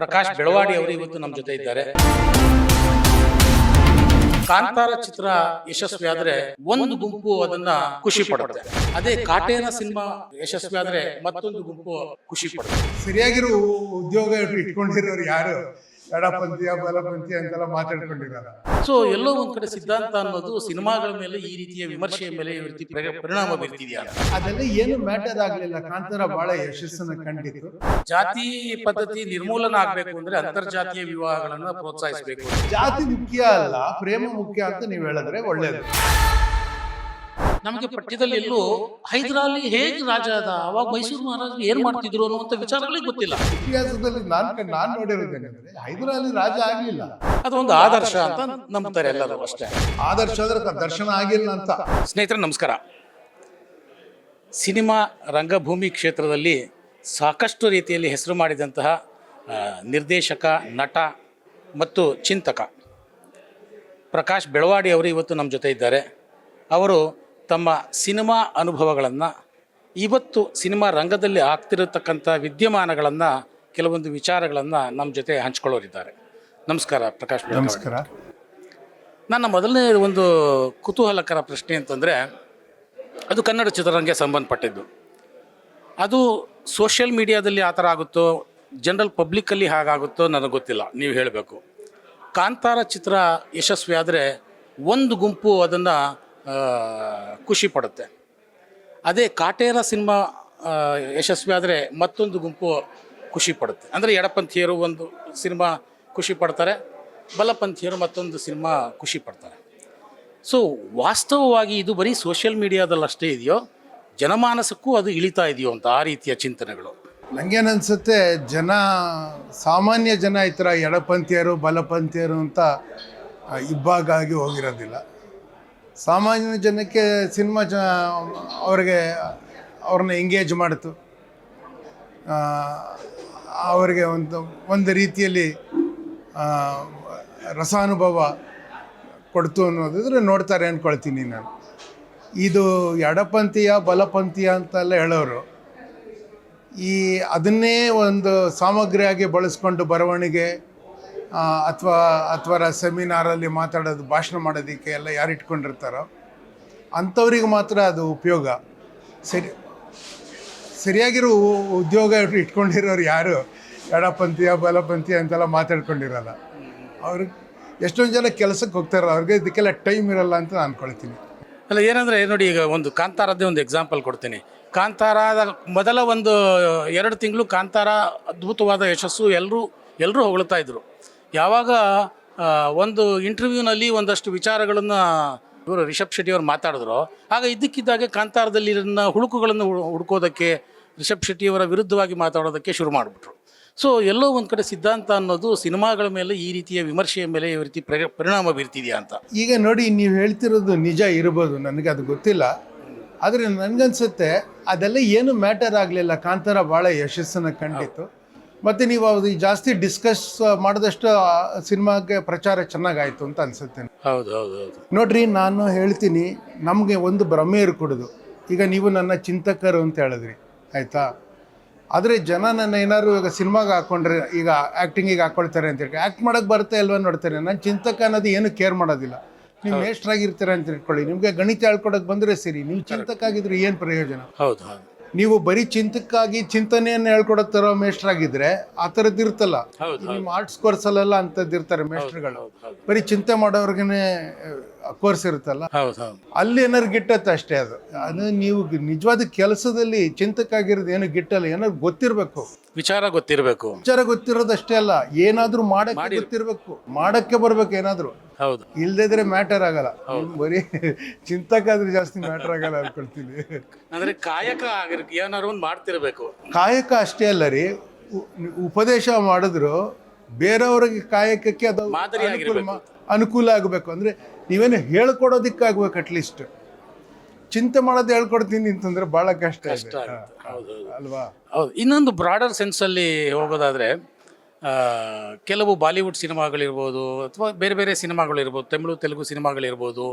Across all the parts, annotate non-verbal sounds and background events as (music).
ಪ್ರಕಾಶ್ ಬೆಳವಾಡಿ ಅವರು ಇವತ್ತು ನಮ್ಮ ಜೊತೆ ಇದ್ದಾರೆ. ಕಾಂತಾರ ಚಿತ್ರ ಯಶಸ್ವಿ ಆದ್ರೆ ಒಂದು ಗುಂಪು ಅದನ್ನ ಖುಷಿ ಪಡುತ್ತೆ. ಅದೇ ಕಾಟೇನ ಸಿನಿಮಾ ಯಶಸ್ವಿ ಆದ್ರೆ ಮತ್ತೊಂದು ಗುಂಪು ಖುಷಿ ಪಡುತ್ತೆ. ಸರಿಯಾಗಿರೋ ಉದ್ಯೋಗ ಇಟ್ಕೊಂಡಿರೋರು ಯಾರು? ಎಡಪಂಥೀಯ ಬಲಪಂಥೀಯ ಅಂತೆಲ್ಲ ಮಾತಾಡ್ಕೊಂಡಿದ್ದಾರೆ. ಸೊ ಎಲ್ಲೋ ಒಂದ್ ಕಡೆ ಸಿದ್ಧಾಂತ ಅನ್ನೋದು ಸಿನಿಮಾಗಳ ಮೇಲೆ ಈ ರೀತಿಯ ವಿಮರ್ಶೆಯ ಮೇಲೆ ಈ ರೀತಿ ಪರಿಣಾಮ ಬೀರ್ತಿದೆಯಾ. ಅದೆಲ್ಲ ಏನು ಮ್ಯಾಟರ್ ಆಗ್ಲಿಲ್ಲ. ಕಾಂತಾರ ಬಹಳ ಯಶಸ್ಸನ್ನ ಕಂಡಿತ್ತು. ಜಾತಿ ಪದ್ಧತಿ ನಿರ್ಮೂಲನ ಆಗ್ಬೇಕು ಅಂದ್ರೆ ಅಂತರ್ಜಾತೀಯ ವಿವಾಹಗಳನ್ನ ಪ್ರೋತ್ಸಾಹಿಸಬೇಕು. ಜಾತಿ ಮುಖ್ಯ ಅಲ್ಲ ಪ್ರೇಮ ಮುಖ್ಯ ಅಂತ ನೀವು ಹೇಳಿದ್ರೆ ಒಳ್ಳೇದು. ನಮಗೆ ಪಠ್ಯದಲ್ಲಿ ಎಲ್ಲೂ ಹೈದರಾಲಿ ಹೇಗೆ ರಾಜ ಅದ? ಅವಾಗ ಮೈಸೂರು ಮಹಾರಾಜರು ಏನ್ ಮಾಡ್ತಿದ್ರು ಅನ್ನುವಂತ ವಿಚಾರಗಳೇ ಗೊತ್ತಿಲ್ಲ. ಇತಿಹಾಸದಲ್ಲಿ ನಾನು ನಾನು ನೋಡಿರೋದೇನೆಂದ್ರೆ ನೋಡಿರೋದೇನಂದ್ರೆ ಹೈದರಾಲಿ ರಾಜ ಆಗ್ಲಿಲ್ಲ. ಅದೊಂದು ಆದರ್ಶ ಅಂತ ನಂಬ್ತಾರೆ ಎಲ್ಲರೂ ಅಷ್ಟೇ. ಆದರ್ಶ ಅಂದ್ರೆ ದರ್ಶನ ಆಗಿಲ್ಲ ಅಂತ. ಸ್ನೇಹಿತರೆ ನಮಸ್ಕಾರ. ಸಿನಿಮಾ ರಂಗಭೂಮಿ ಕ್ಷೇತ್ರದಲ್ಲಿ ಸಾಕಷ್ಟು ರೀತಿಯಲ್ಲಿ ಹೆಸರು ಮಾಡಿದಂತಹ ನಿರ್ದೇಶಕ ನಟ ಮತ್ತು ಚಿಂತಕ ಪ್ರಕಾಶ್ ಬೆಳವಾಡಿ ಅವರು ಇವತ್ತು ನಮ್ಮ ಜೊತೆ ಇದ್ದಾರೆ. ಅವರು ತಮ್ಮ ಸಿನಿಮಾ ಅನುಭವಗಳನ್ನು ಇವತ್ತು ಸಿನಿಮಾ ರಂಗದಲ್ಲಿ ಆಗ್ತಿರತಕ್ಕಂಥ ವಿದ್ಯಮಾನಗಳನ್ನು ಕೆಲವೊಂದು ವಿಚಾರಗಳನ್ನು ನಮ್ಮ ಜೊತೆ ಹಂಚ್ಕೊಳ್ಳೋರಿದ್ದಾರೆ. ನಮಸ್ಕಾರ ಪ್ರಕಾಶ್ ನಮಸ್ಕಾರ. ನನ್ನ ಮೊದಲನೇ ಒಂದು ಕುತೂಹಲಕರ ಪ್ರಶ್ನೆ ಅಂತಂದರೆ ಅದು ಕನ್ನಡ ಚಿತ್ರರಂಗಕ್ಕೆ ಸಂಬಂಧಪಟ್ಟಿದ್ದು. ಅದು ಸೋಷಿಯಲ್ ಮೀಡಿಯಾದಲ್ಲಿ ಆ ಥರ ಆಗುತ್ತೋ ಜನರಲ್ ಪಬ್ಲಿಕ್ಕಲ್ಲಿ ಹಾಗಾಗುತ್ತೋ ನನಗೆ ಗೊತ್ತಿಲ್ಲ ನೀವು ಹೇಳಬೇಕು. ಕಾಂತಾರ ಚಿತ್ರ ಯಶಸ್ವಿ ಆದರೆ ಒಂದು ಗುಂಪು ಅದನ್ನು ಖುಷಿ ಪಡುತ್ತೆ. ಅದೇ ಕಾಟೇರ ಸಿನಿಮಾ ಯಶಸ್ವಿ ಆದರೆ ಮತ್ತೊಂದು ಗುಂಪು ಖುಷಿ ಪಡುತ್ತೆ. ಅಂದರೆ ಎಡಪಂಥೀಯರು ಒಂದು ಸಿನಿಮಾ ಖುಷಿ ಪಡ್ತಾರೆ, ಬಲಪಂಥೀಯರು ಮತ್ತೊಂದು ಸಿನಿಮಾ ಖುಷಿ ಪಡ್ತಾರೆ. ಸೊ ವಾಸ್ತವವಾಗಿ ಇದು ಬರೀ ಸೋಷಿಯಲ್ ಮೀಡಿಯಾದಲ್ಲಿ ಅಷ್ಟೇ ಇದೆಯೋ, ಜನಮಾನಸಕ್ಕೂ ಅದು ಇಳಿತಾ ಇದೆಯೋ ಅಂತ ಆ ರೀತಿಯ ಚಿಂತನೆಗಳು. ನನಗೇನಿಸುತ್ತೆ ಜನ, ಸಾಮಾನ್ಯ ಜನ ಈ ಥರ ಎಡಪಂಥೀಯರು ಬಲಪಂಥೀಯರು ಅಂತ ಇಬ್ಬಾಗಾಗಿ ಹೋಗಿರೋದಿಲ್ಲ. ಸಾಮಾನ್ಯ ಜನಕ್ಕೆ ಸಿನಿಮಾ ಜ ಅವ್ರಿಗೆ, ಅವ್ರನ್ನ ಎಂಗೇಜ್ ಮಾಡಿತು. ಅವರಿಗೆ ಒಂದು ಒಂದು ರೀತಿಯಲ್ಲಿ ರಸಾನುಭವ ಕೊಡ್ತು ಅನ್ನೋದಿದ್ರೆ ನೋಡ್ತಾರೆ ಅಂದ್ಕೊಳ್ತೀನಿ ನಾನು. ಇದು ಎಡಪಂಥೀಯ, ಬಲಪಂಥೀಯ ಅಂತೆಲ್ಲ ಹೇಳೋರು, ಈ ಅದನ್ನೇ ಒಂದು ಸಾಮಗ್ರಿಯಾಗಿ ಬಳಸ್ಕೊಂಡು ಬರವಣಿಗೆ ಅಥವಾ ಅಥವಾ ಸೆಮಿನಾರಲ್ಲಿ ಮಾತಾಡೋದು, ಭಾಷಣ ಮಾಡೋದಕ್ಕೆ ಎಲ್ಲ ಯಾರು ಇಟ್ಕೊಂಡಿರ್ತಾರೋ, ಅಂಥವ್ರಿಗೆ ಮಾತ್ರ ಅದು ಉಪಯೋಗ. ಸರಿ, ಸರಿಯಾಗಿರೋ ಉದ್ಯೋಗ ಇಟ್ಕೊಂಡಿರೋರು ಯಾರು? ಎಡಪಂಥೀಯ, ಬಲಪಂಥೀಯ ಅಂತೆಲ್ಲ ಮಾತಾಡ್ಕೊಂಡಿರಲ್ಲ. ಅವ್ರಿಗೆ ಎಷ್ಟೊಂದು ಜನ ಕೆಲಸಕ್ಕೆ ಹೋಗ್ತಾರಲ್ಲ ಅವ್ರಿಗೆ ಇದಕ್ಕೆಲ್ಲ ಟೈಮ್ ಇರಲ್ಲ ಅಂತ ನಾನು ಅನ್ಕೊಳ್ತೀನಿ. ಅಲ್ಲ, ಏನಂದರೆ ನೋಡಿ, ಈಗ ಒಂದು ಕಾಂತಾರದ್ದೇ ಒಂದು ಎಕ್ಸಾಂಪಲ್ ಕೊಡ್ತೀನಿ. ಕಾಂತಾರದ ಮೊದಲ ಒಂದು, ಎರಡು ತಿಂಗಳು ಕಾಂತಾರ ಅದ್ಭುತವಾದ ಯಶಸ್ಸು ಎಲ್ಲರೂ ಎಲ್ಲರೂ ಹೊಗಳ್ತಾ ಇದ್ರು. ಯಾವಾಗ ಒಂದು ಇಂಟರ್ವ್ಯೂನಲ್ಲಿ ಒಂದಷ್ಟು ವಿಚಾರಗಳನ್ನು ಇವರು ರಿಷಬ್ ಶೆಟ್ಟಿ ಅವರು ಮಾತಾಡಿದ್ರು, ಆಗ ಇದ್ದಕ್ಕಿದ್ದಾಗೆ ಕಾಂತಾರದಲ್ಲಿ ಹುಳುಕುಗಳನ್ನು ಹುಡು- ಹುಡುಕೋದಕ್ಕೆ ರಿಷಬ್ ಶೆಟ್ಟಿಯವರ ವಿರುದ್ಧವಾಗಿ ಮಾತಾಡೋದಕ್ಕೆ ಶುರು ಮಾಡಿಬಿಟ್ರು. ಸೊ ಎಲ್ಲೋ ಒಂದು ಕಡೆ ಸಿದ್ಧಾಂತ ಅನ್ನೋದು ಸಿನಿಮಾಗಳ ಮೇಲೆ ಈ ರೀತಿಯ ವಿಮರ್ಶೆಯ ಮೇಲೆ ಈ ರೀತಿ ಪರಿ- ಪರಿಣಾಮ ಬೀರ್ತಿದೆಯಾ ಅಂತ. ಈಗ ನೋಡಿ, ನೀವು ಹೇಳ್ತಿರೋದು ನಿಜ ಇರ್ಬೋದು, ನನಗೆ ಅದು ಗೊತ್ತಿಲ್ಲ. ಆದರೆ ನನಗನ್ಸುತ್ತೆ, ಅದೆಲ್ಲ ಏನು ಮ್ಯಾಟರ್ ಆಗಲಿಲ್ಲ, ಕಾಂತಾರ ಭಾಳ ಯಶಸ್ಸನ್ನು ಕಂಡಿತ್ತು. ಮತ್ತು ನೀವು ಅದು ಜಾಸ್ತಿ ಡಿಸ್ಕಸ್ ಮಾಡಿದಷ್ಟು ಸಿನಿಮಾಗೆ ಪ್ರಚಾರ ಚೆನ್ನಾಗಾಯಿತು ಅಂತ ಅನಿಸುತ್ತೆ. ಹೌದು ಹೌದು ಹೌದು. ನೋಡ್ರಿ ನಾನು ಹೇಳ್ತೀನಿ ನಮಗೆ ಒಂದು ಭ್ರಮೆ ಇರ್ಕೊಡೋದು. ಈಗ ನೀವು ನನ್ನ ಚಿಂತಕರು ಅಂತ ಹೇಳಿದ್ರಿ ಆಯಿತಾ? ಆದರೆ ಜನ ನನ್ನ ಏನಾದ್ರು ಈಗ ಸಿನಿಮಾಗೆ ಹಾಕ್ಕೊಂಡ್ರೆ ಈಗ ಆ್ಯಕ್ಟಿಂಗಿಗೆ ಹಾಕ್ಕೊಳ್ತಾರೆ ಅಂತ ಹೇಳಿ ಆ್ಯಕ್ಟ್ ಮಾಡೋಕ್ಕೆ ಬರುತ್ತೆ ಅಲ್ವಾ ನೋಡ್ತಾರೆ ನಾನು ಚಿಂತಕ ಅನ್ನೋದು ಏನು ಕೇರ್ ಮಾಡೋದಿಲ್ಲ. ನೀವು ಮೇಸ್ಟ್ರಾಗಿರ್ತೀರ ಅಂತ ಇಟ್ಕೊಳ್ಳಿ. ನಿಮಗೆ ಗಣಿತ ಹೇಳ್ಕೊಡೋಕೆ ಬಂದರೆ ಸರಿ ನೀವು ಚಿಂತಕ ಆಗಿದ್ರೆ ಏನು ಪ್ರಯೋಜನ? ಹೌದು ಹೌದು. ನೀವು ಬರೀ ಚಿಂತಕ್ಕಾಗಿ ಚಿಂತನೆಯನ್ನು ಹೇಳ್ಕೊಡೋ ಥರ ಮೇಷ್ಟ್ರಾಗಿದ್ರೆ ಆ ಥರದ್ದು ಇರ್ತಲ್ಲ ಹೌದು, ನಿಮ್ಮ ಆರ್ಟ್ಸ್ ಕೋರ್ಸಲ್ಲೆಲ್ಲ ಅಂಥದ್ದು ಇರ್ತಾರೆ ಮೇಷ್ಟ್ರುಗಳು. ಬರೀ ಚಿಂತೆ ಮಾಡೋರ್ಗೆ ಕೋರ್ಸ್ ಇರುತ್ತಲ್ಲ? ಅಲ್ಲಿ ಏನಾದ್ರು ಗಿಟ್ಟತ್ತೆ ಅಷ್ಟೇ ಅದು. ಅದು ನೀವು ನಿಜವಾದ ಕೆಲಸದಲ್ಲಿ ಚಿಂತಕ್ಕಾಗಿರೋದು ಏನು ಗಿಟ್ಟಲ್ಲ ಏನಾದ್ರು ಗೊತ್ತಿರಬೇಕು. ವಿಚಾರ ಗೊತ್ತಿರಬೇಕು. ವಿಚಾರ ಗೊತ್ತಿರೋದಷ್ಟೇ ಅಲ್ಲ ಏನಾದ್ರೂ ಮಾಡಕ್ಕೆ ಗೊತ್ತಿರಬೇಕು. ಮಾಡಕ್ಕೆ ಬರ್ಬೇಕು ಏನಾದ್ರು. ಹೌದು. ಇಲ್ದಿದ್ರೆ ಮ್ಯಾಟರ್ ಆಗಲ್ಲ. ಬರೀ ಚಿಂತಕ್ಕಾದ್ರೆ ಜಾಸ್ತಿ ಮ್ಯಾಟರ್ ಆಗಲ್ಲ ಅನ್ಕೊಳ್ತೀನಿ. ಅಂದ್ರೆ ಕಾಯಕ ಏನಾದ್ರು ಒಂದು ಮಾಡ್ತಿರ್ಬೇಕು. ಕಾಯಕ ಅಷ್ಟೇ ಅಲ್ಲ ರೀ. ಉಪದೇಶ ಮಾಡಿದ್ರು ಬೇರೆಯವ್ರಿಗೆ ಕಾಯಕಕ್ಕೆ ಅದು ಮಾದರಿ ಅನುಕೂಲ ಆಗಬೇಕು. ಅಂದರೆ ನೀವೇನು ಹೇಳ್ಕೊಡೋದಕ್ಕಾಗಬೇಕು ಅಟ್ಲೀಸ್ಟ್ ಚಿಂತೆ ಮಾಡೋದು ಹೇಳ್ಕೊಡ್ತೀನಿ ಅಂತಂದ್ರೆ ಬಹಳ ಕಷ್ಟ ಇದೆ. ಹೌದು ಹೌದು ಅಲ್ವಾ? ಹೌದು. ಇನ್ನೊಂದು ಬ್ರಾಡರ್ ಸೆನ್ಸಲ್ಲಿ ಹೋಗೋದಾದ್ರೆ ಕೆಲವು ಬಾಲಿವುಡ್ ಸಿನಿಮಾಗಳಿರ್ಬೋದು ಅಥವಾ ಬೇರೆ ಬೇರೆ ಸಿನಿಮಾಗಳಿರ್ಬೋದು, ತಮಿಳು, ತೆಲುಗು ಸಿನಿಮಾಗಳಿರ್ಬೋದು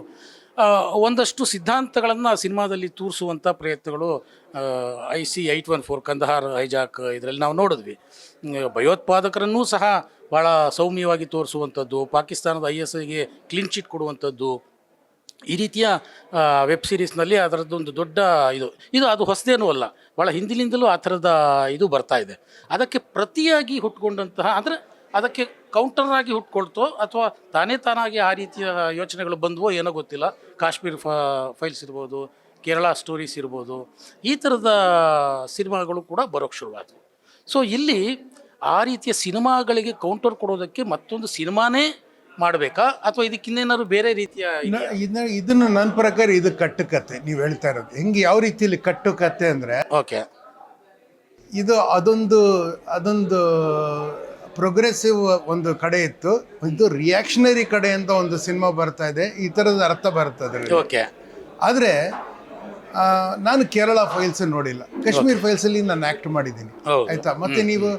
ಒಂದಷ್ಟು ಸಿದ್ಧಾಂತಗಳನ್ನು ಸಿನಿಮಾದಲ್ಲಿ ತೋರಿಸುವಂಥ ಪ್ರಯತ್ನಗಳು I C eight one four, Kandahar, hijack ಇದರಲ್ಲಿ ನಾವು ನೋಡಿದ್ವಿ. ಭಯೋತ್ಪಾದಕರನ್ನೂ ಸಹ ಭಾಳ ಸೌಮ್ಯವಾಗಿ ತೋರಿಸುವಂಥದ್ದು, ಪಾಕಿಸ್ತಾನದ ಐ ಎಸ್ ಐಗೆ ಕ್ಲೀನ್ ಚಿಟ್ ಕೊಡುವಂಥದ್ದು ಈ ರೀತಿಯ ವೆಬ್ ಸೀರೀಸ್ನಲ್ಲಿ ಅದರದ್ದೊಂದು ದೊಡ್ಡ ಇದು. ಇದು ಅದು ಹೊಸದೇನೂ ಅಲ್ಲ. ಭಾಳ ಹಿಂದಿನಿಂದಲೂ ಆ ಥರದ ಇದು ಬರ್ತಾ ಇದೆ. ಅದಕ್ಕೆ ಪ್ರತಿಯಾಗಿ ಹುಟ್ಕೊಂಡಂತಹ, ಅಂದರೆ ಅದಕ್ಕೆ ಕೌಂಟರ್ ಆಗಿ ಹುಟ್ಕೊಳ್ತೋ ಅಥವಾ ತಾನೇ ತಾನಾಗಿ ಆ ರೀತಿಯ ಯೋಚನೆಗಳು ಬಂದವೋ ಏನೋ ಗೊತ್ತಿಲ್ಲ. ಕಾಶ್ಮೀರ್ ಫೈಲ್ಸ್ ಇರ್ಬೋದು, ಕೇರಳ ಸ್ಟೋರೀಸ್ ಇರ್ಬೋದು, ಈ ಥರದ ಸಿನಿಮಾಗಳು ಕೂಡ ಬರೋಕ್ಕೆ ಶುರುವಾದವು. ಸೊ, ಇಲ್ಲಿ ಆ ರೀತಿಯ ಸಿನಿಮಾಗಳಿಗೆ ಕೌಂಟರ್ ಕೊಡೋದಕ್ಕೆ ಮತ್ತೊಂದು ಸಿನಿಮಾನೇ ಮಾಡಬೇಕಾ? ಅಥವಾ ಇದಕ್ಕಿನ್ನೇನಾದ್ರು ಬೇರೆ ರೀತಿಯ ಇದನ್ನ ನನ್ ನನ್ನ ಪ್ರಕಾರ ಇದು ಕಟ್ಟುಕತೆ ನೀವು ಹೇಳ್ತಾ ಇರೋದು. ಹೆಂಗೆ ಯಾವ ರೀತಿಯಲ್ಲಿ ಕಟ್ಟುಕತೆ ಅಂದ್ರೆ ಓಕೆ. ಇದು ಅದೊಂದು ಅದೊಂದು ಪ್ರೋಗ್ರೆಸಿವ್ ಒಂದು ಕಡೆ ಇತ್ತು. ಇದು ರಿಯಾಕ್ಷನರಿ ಕಡೆ ಅಂತ ಒಂದು ಸಿನಿಮಾ ಬರ್ತಾ ಇದೆ. ಈ ಥರದ ಅರ್ಥ ಬರ್ತದೆ ಓಕೆ. ಆದರೆ ನಾನು ಕೇರಳ ಫೈಲ್ಸ್ ನೋಡಿಲ್ಲ. ಕಾಶ್ಮೀರ್ ಫೈಲ್ಸಲ್ಲಿ ನಾನು ಆ್ಯಕ್ಟ್ ಮಾಡಿದ್ದೀನಿ. ಆಯ್ತಾ? ಮತ್ತೆ ನೀವು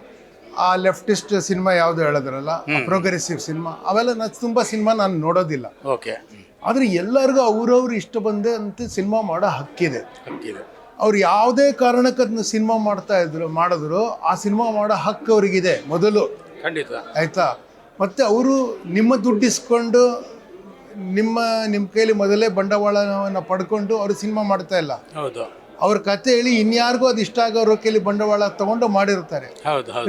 ಆ ಲೆಫ್ಟಿಸ್ಟ್ ಸಿನಿಮಾ ಯಾವುದು ಹೇಳಿದ್ರಲ್ಲ? Progressive cinema. ಅವೆಲ್ಲ ನಾನು ತುಂಬ ಸಿನಿಮಾ ನಾನು ನೋಡೋದಿಲ್ಲ. ಓಕೆ. ಆದರೆ ಎಲ್ಲರಿಗೂ ಅವ್ರವ್ರು ಇಷ್ಟ ಬಂದಂತೆ ಸಿನಿಮಾ ಮಾಡೋ ಹಕ್ಕಿದೆ. ಹಕ್ಕಿದೆ. ಅವ್ರು ಯಾವುದೇ ಕಾರಣಕ್ಕೆ ಅದನ್ನ ಸಿನಿಮಾ ಮಾಡ್ತಾ ಇದ್ರು ಮಾಡಿದ್ರು ಆ ಸಿನಿಮಾ ಮಾಡೋ ಹಕ್ಕು ಅವ್ರಿಗಿದೆ ಮೊದಲು. ಖಂಡಿತ. ಆಯ್ತಾ? ಮತ್ತೆ ಅವರು ನಿಮ್ಮ ದುಡ್ಡಿಸ್ಕೊಂಡು ನಿಮ್ಮ ನಿಮ್ಮ ಕೈಲಿ ಮೊದಲೇ ಬಂಡವಾಳವನ್ನು ಪಡ್ಕೊಂಡು ಅವರು ಸಿನಿಮಾ ಮಾಡ್ತಾ ಇಲ್ಲ. ಹೌದು. ಅವ್ರ ಕತೆ ಹೇಳಿ ಇನ್ಯಾರಿಗೂ ಅದು ಇಷ್ಟ ಆಗೋ ಕೈಲಿ ಬಂಡವಾಳ ತಗೊಂಡು ಮಾಡಿರ್ತಾರೆ.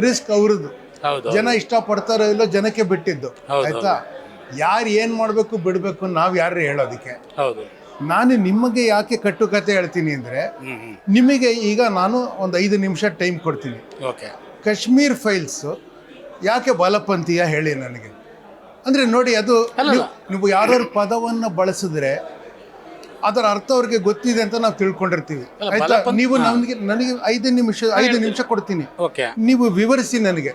ರಿಸ್ಕ್ ಅವ್ರದ್ದು. ಜನ ಜನ ಇಷ್ಟಪಡ್ತಾರೋ ಇಲ್ಲೋ ಜನಕ್ಕೆ ಬಿಟ್ಟಿದ್ದು. ಆಯ್ತಾ? ಯಾರು ಏನು ಮಾಡಬೇಕು ಬಿಡಬೇಕು ನಾವು ಯಾರು ಹೇಳೋದಕ್ಕೆ? ನಾನು ನಿಮಗೆ ಯಾಕೆ ಕಟ್ಟು ಕತೆ ಹೇಳ್ತೀನಿ ಅಂದರೆ ನಿಮಗೆ ಈಗ ನಾನು ಒಂದು ಐದು ನಿಮಿಷ ಟೈಮ್ ಕೊಡ್ತೀನಿ. ಓಕೆ. ಕಾಶ್ಮೀರ್ ಫೈಲ್ಸು ಯಾಕೆ ಬಲಪಂತೀಯ ಹೇಳಿ ನನಗೆ? ಅಂದರೆ ನೋಡಿ ಅದು ನೀವು- ನೀವು ಯಾರ್ಯಾರು ಪದವನ್ನು ಬಳಸಿದ್ರೆ ಅದರ ಅರ್ಥ ಅವ್ರಿಗೆ ಗೊತ್ತಿದೆ ಅಂತ ನಾವು ತಿಳ್ಕೊಂಡಿರ್ತೀವಿ. ಆಯ್ತಾ? ನೀವು ನನಗೆ ನನಗೆ ಐದು ನಿಮಿಷ ಐದು ನಿಮಿಷ ಕೊಡ್ತೀನಿ. ಓಕೆ. ನೀವು ವಿವರಿಸಿ ನನಗೆ.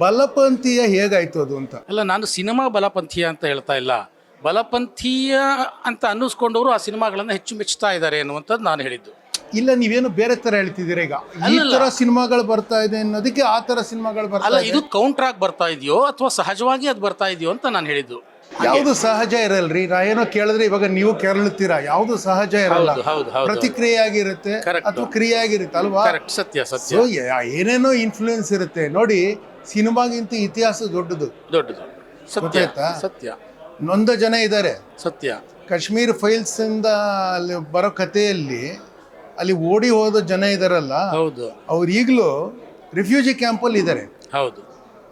ಬಲಪಂಥೀಯ ಹೇಗಾಯ್ತು ಅದು ಅಂತ? ಅಲ್ಲ ನಾನು ಸಿನಿಮಾ ಬಲಪಂಥೀಯ ಅಂತ ಹೇಳ್ತಾ ಇಲ್ಲ. ಬಲಪಂಥೀಯ ಅಂತ ಅನ್ನಿಸ್ಕೊಂಡವರು ಆ ಸಿನಿಮಾಗಳನ್ನು ಹೆಚ್ಚು ಮೆಚ್ಚುತ್ತಾ ಇದ್ದಾರೆ ಅನ್ನುವಂಥದ್ದು ನಾನು ಹೇಳಿದ್ದು. ಇಲ್ಲ ನೀವೇನು ಬೇರೆ ತರ ಹೇಳ್ತಿದ್ದೀರಾ ಈಗ? ಈ ತರ ಸಿನಿಮಾಗಳು ಬರ್ತಾ ಇದೆ ಅನ್ನೋದಕ್ಕೆ ಆ ತರ ಸಿನಿಮಾಗಳು ಬರ್ತಾ ಅಲ್ಲ ಇದು? ಕೌಂಟರ್ ಆಗಿ ಬರ್ತಾ ಇದೆಯೋ ಅಥವಾ ಸಹಜವಾಗಿ ಅದು ಬರ್ತಾ ಇದೆಯೋ ಅಂತ ನಾನು ಹೇಳಿದ್ದು. ಯಾವುದು ಸಹಜ ಇರಲ್ರಿ? ನಾ ಏನೋ ಕೇಳಿದ್ರೆ ಇವಾಗ ನೀವು ಕೇಳುತ್ತೀರಾ ಯಾವುದು ಸಹಜ ಇರಲ್ಲ. ಹೌದು ಹೌದು ಹೌದು ಪ್ರತಿಕ್ರಿಯೆ ಆಗಿರುತ್ತೆ Correct. ಅಥವಾ ಕ್ರಿಯೆ ಆಗಿರುತ್ತೆ ಅಲ್ವಾ? ಕರೆಕ್ಟ್ ಸತ್ಯ ಸತ್ಯ. ಸೊ ಏನೇನೋ ಇನ್ಫ್ಲೂಯೆನ್ಸ್ ಇರುತ್ತೆ. ನೋಡಿ ಸಿನಿಮಾಗಿಂತ ಇತಿಹಾಸ ದೊಡ್ಡದು. ದೊಡ್ಡದು. ಸತ್ಯ ಗೊತ್ತಾಯ್ತಾ? ಸತ್ಯ. ನೊಂದ ಜನ ಇದ್ದಾರೆ. ಸತ್ಯ. ಕಾಶ್ಮೀರ್ ಫೈಲ್ಸ್ ಇಂದ ಅಲ್ಲಿ ಬರೋ ಕಥೆಯಲ್ಲಿ ಅಲ್ಲಿ ಓಡಿ ಹೋದ ಜನ ಇದಾರಲ್ಲ ಹೌದು. ಅವ್ರು ಈಗಲೂ ರಿಫ್ಯೂಜಿ ಕ್ಯಾಂಪಲ್ಲಿ ಇದ್ದಾರೆ ಹೌದು.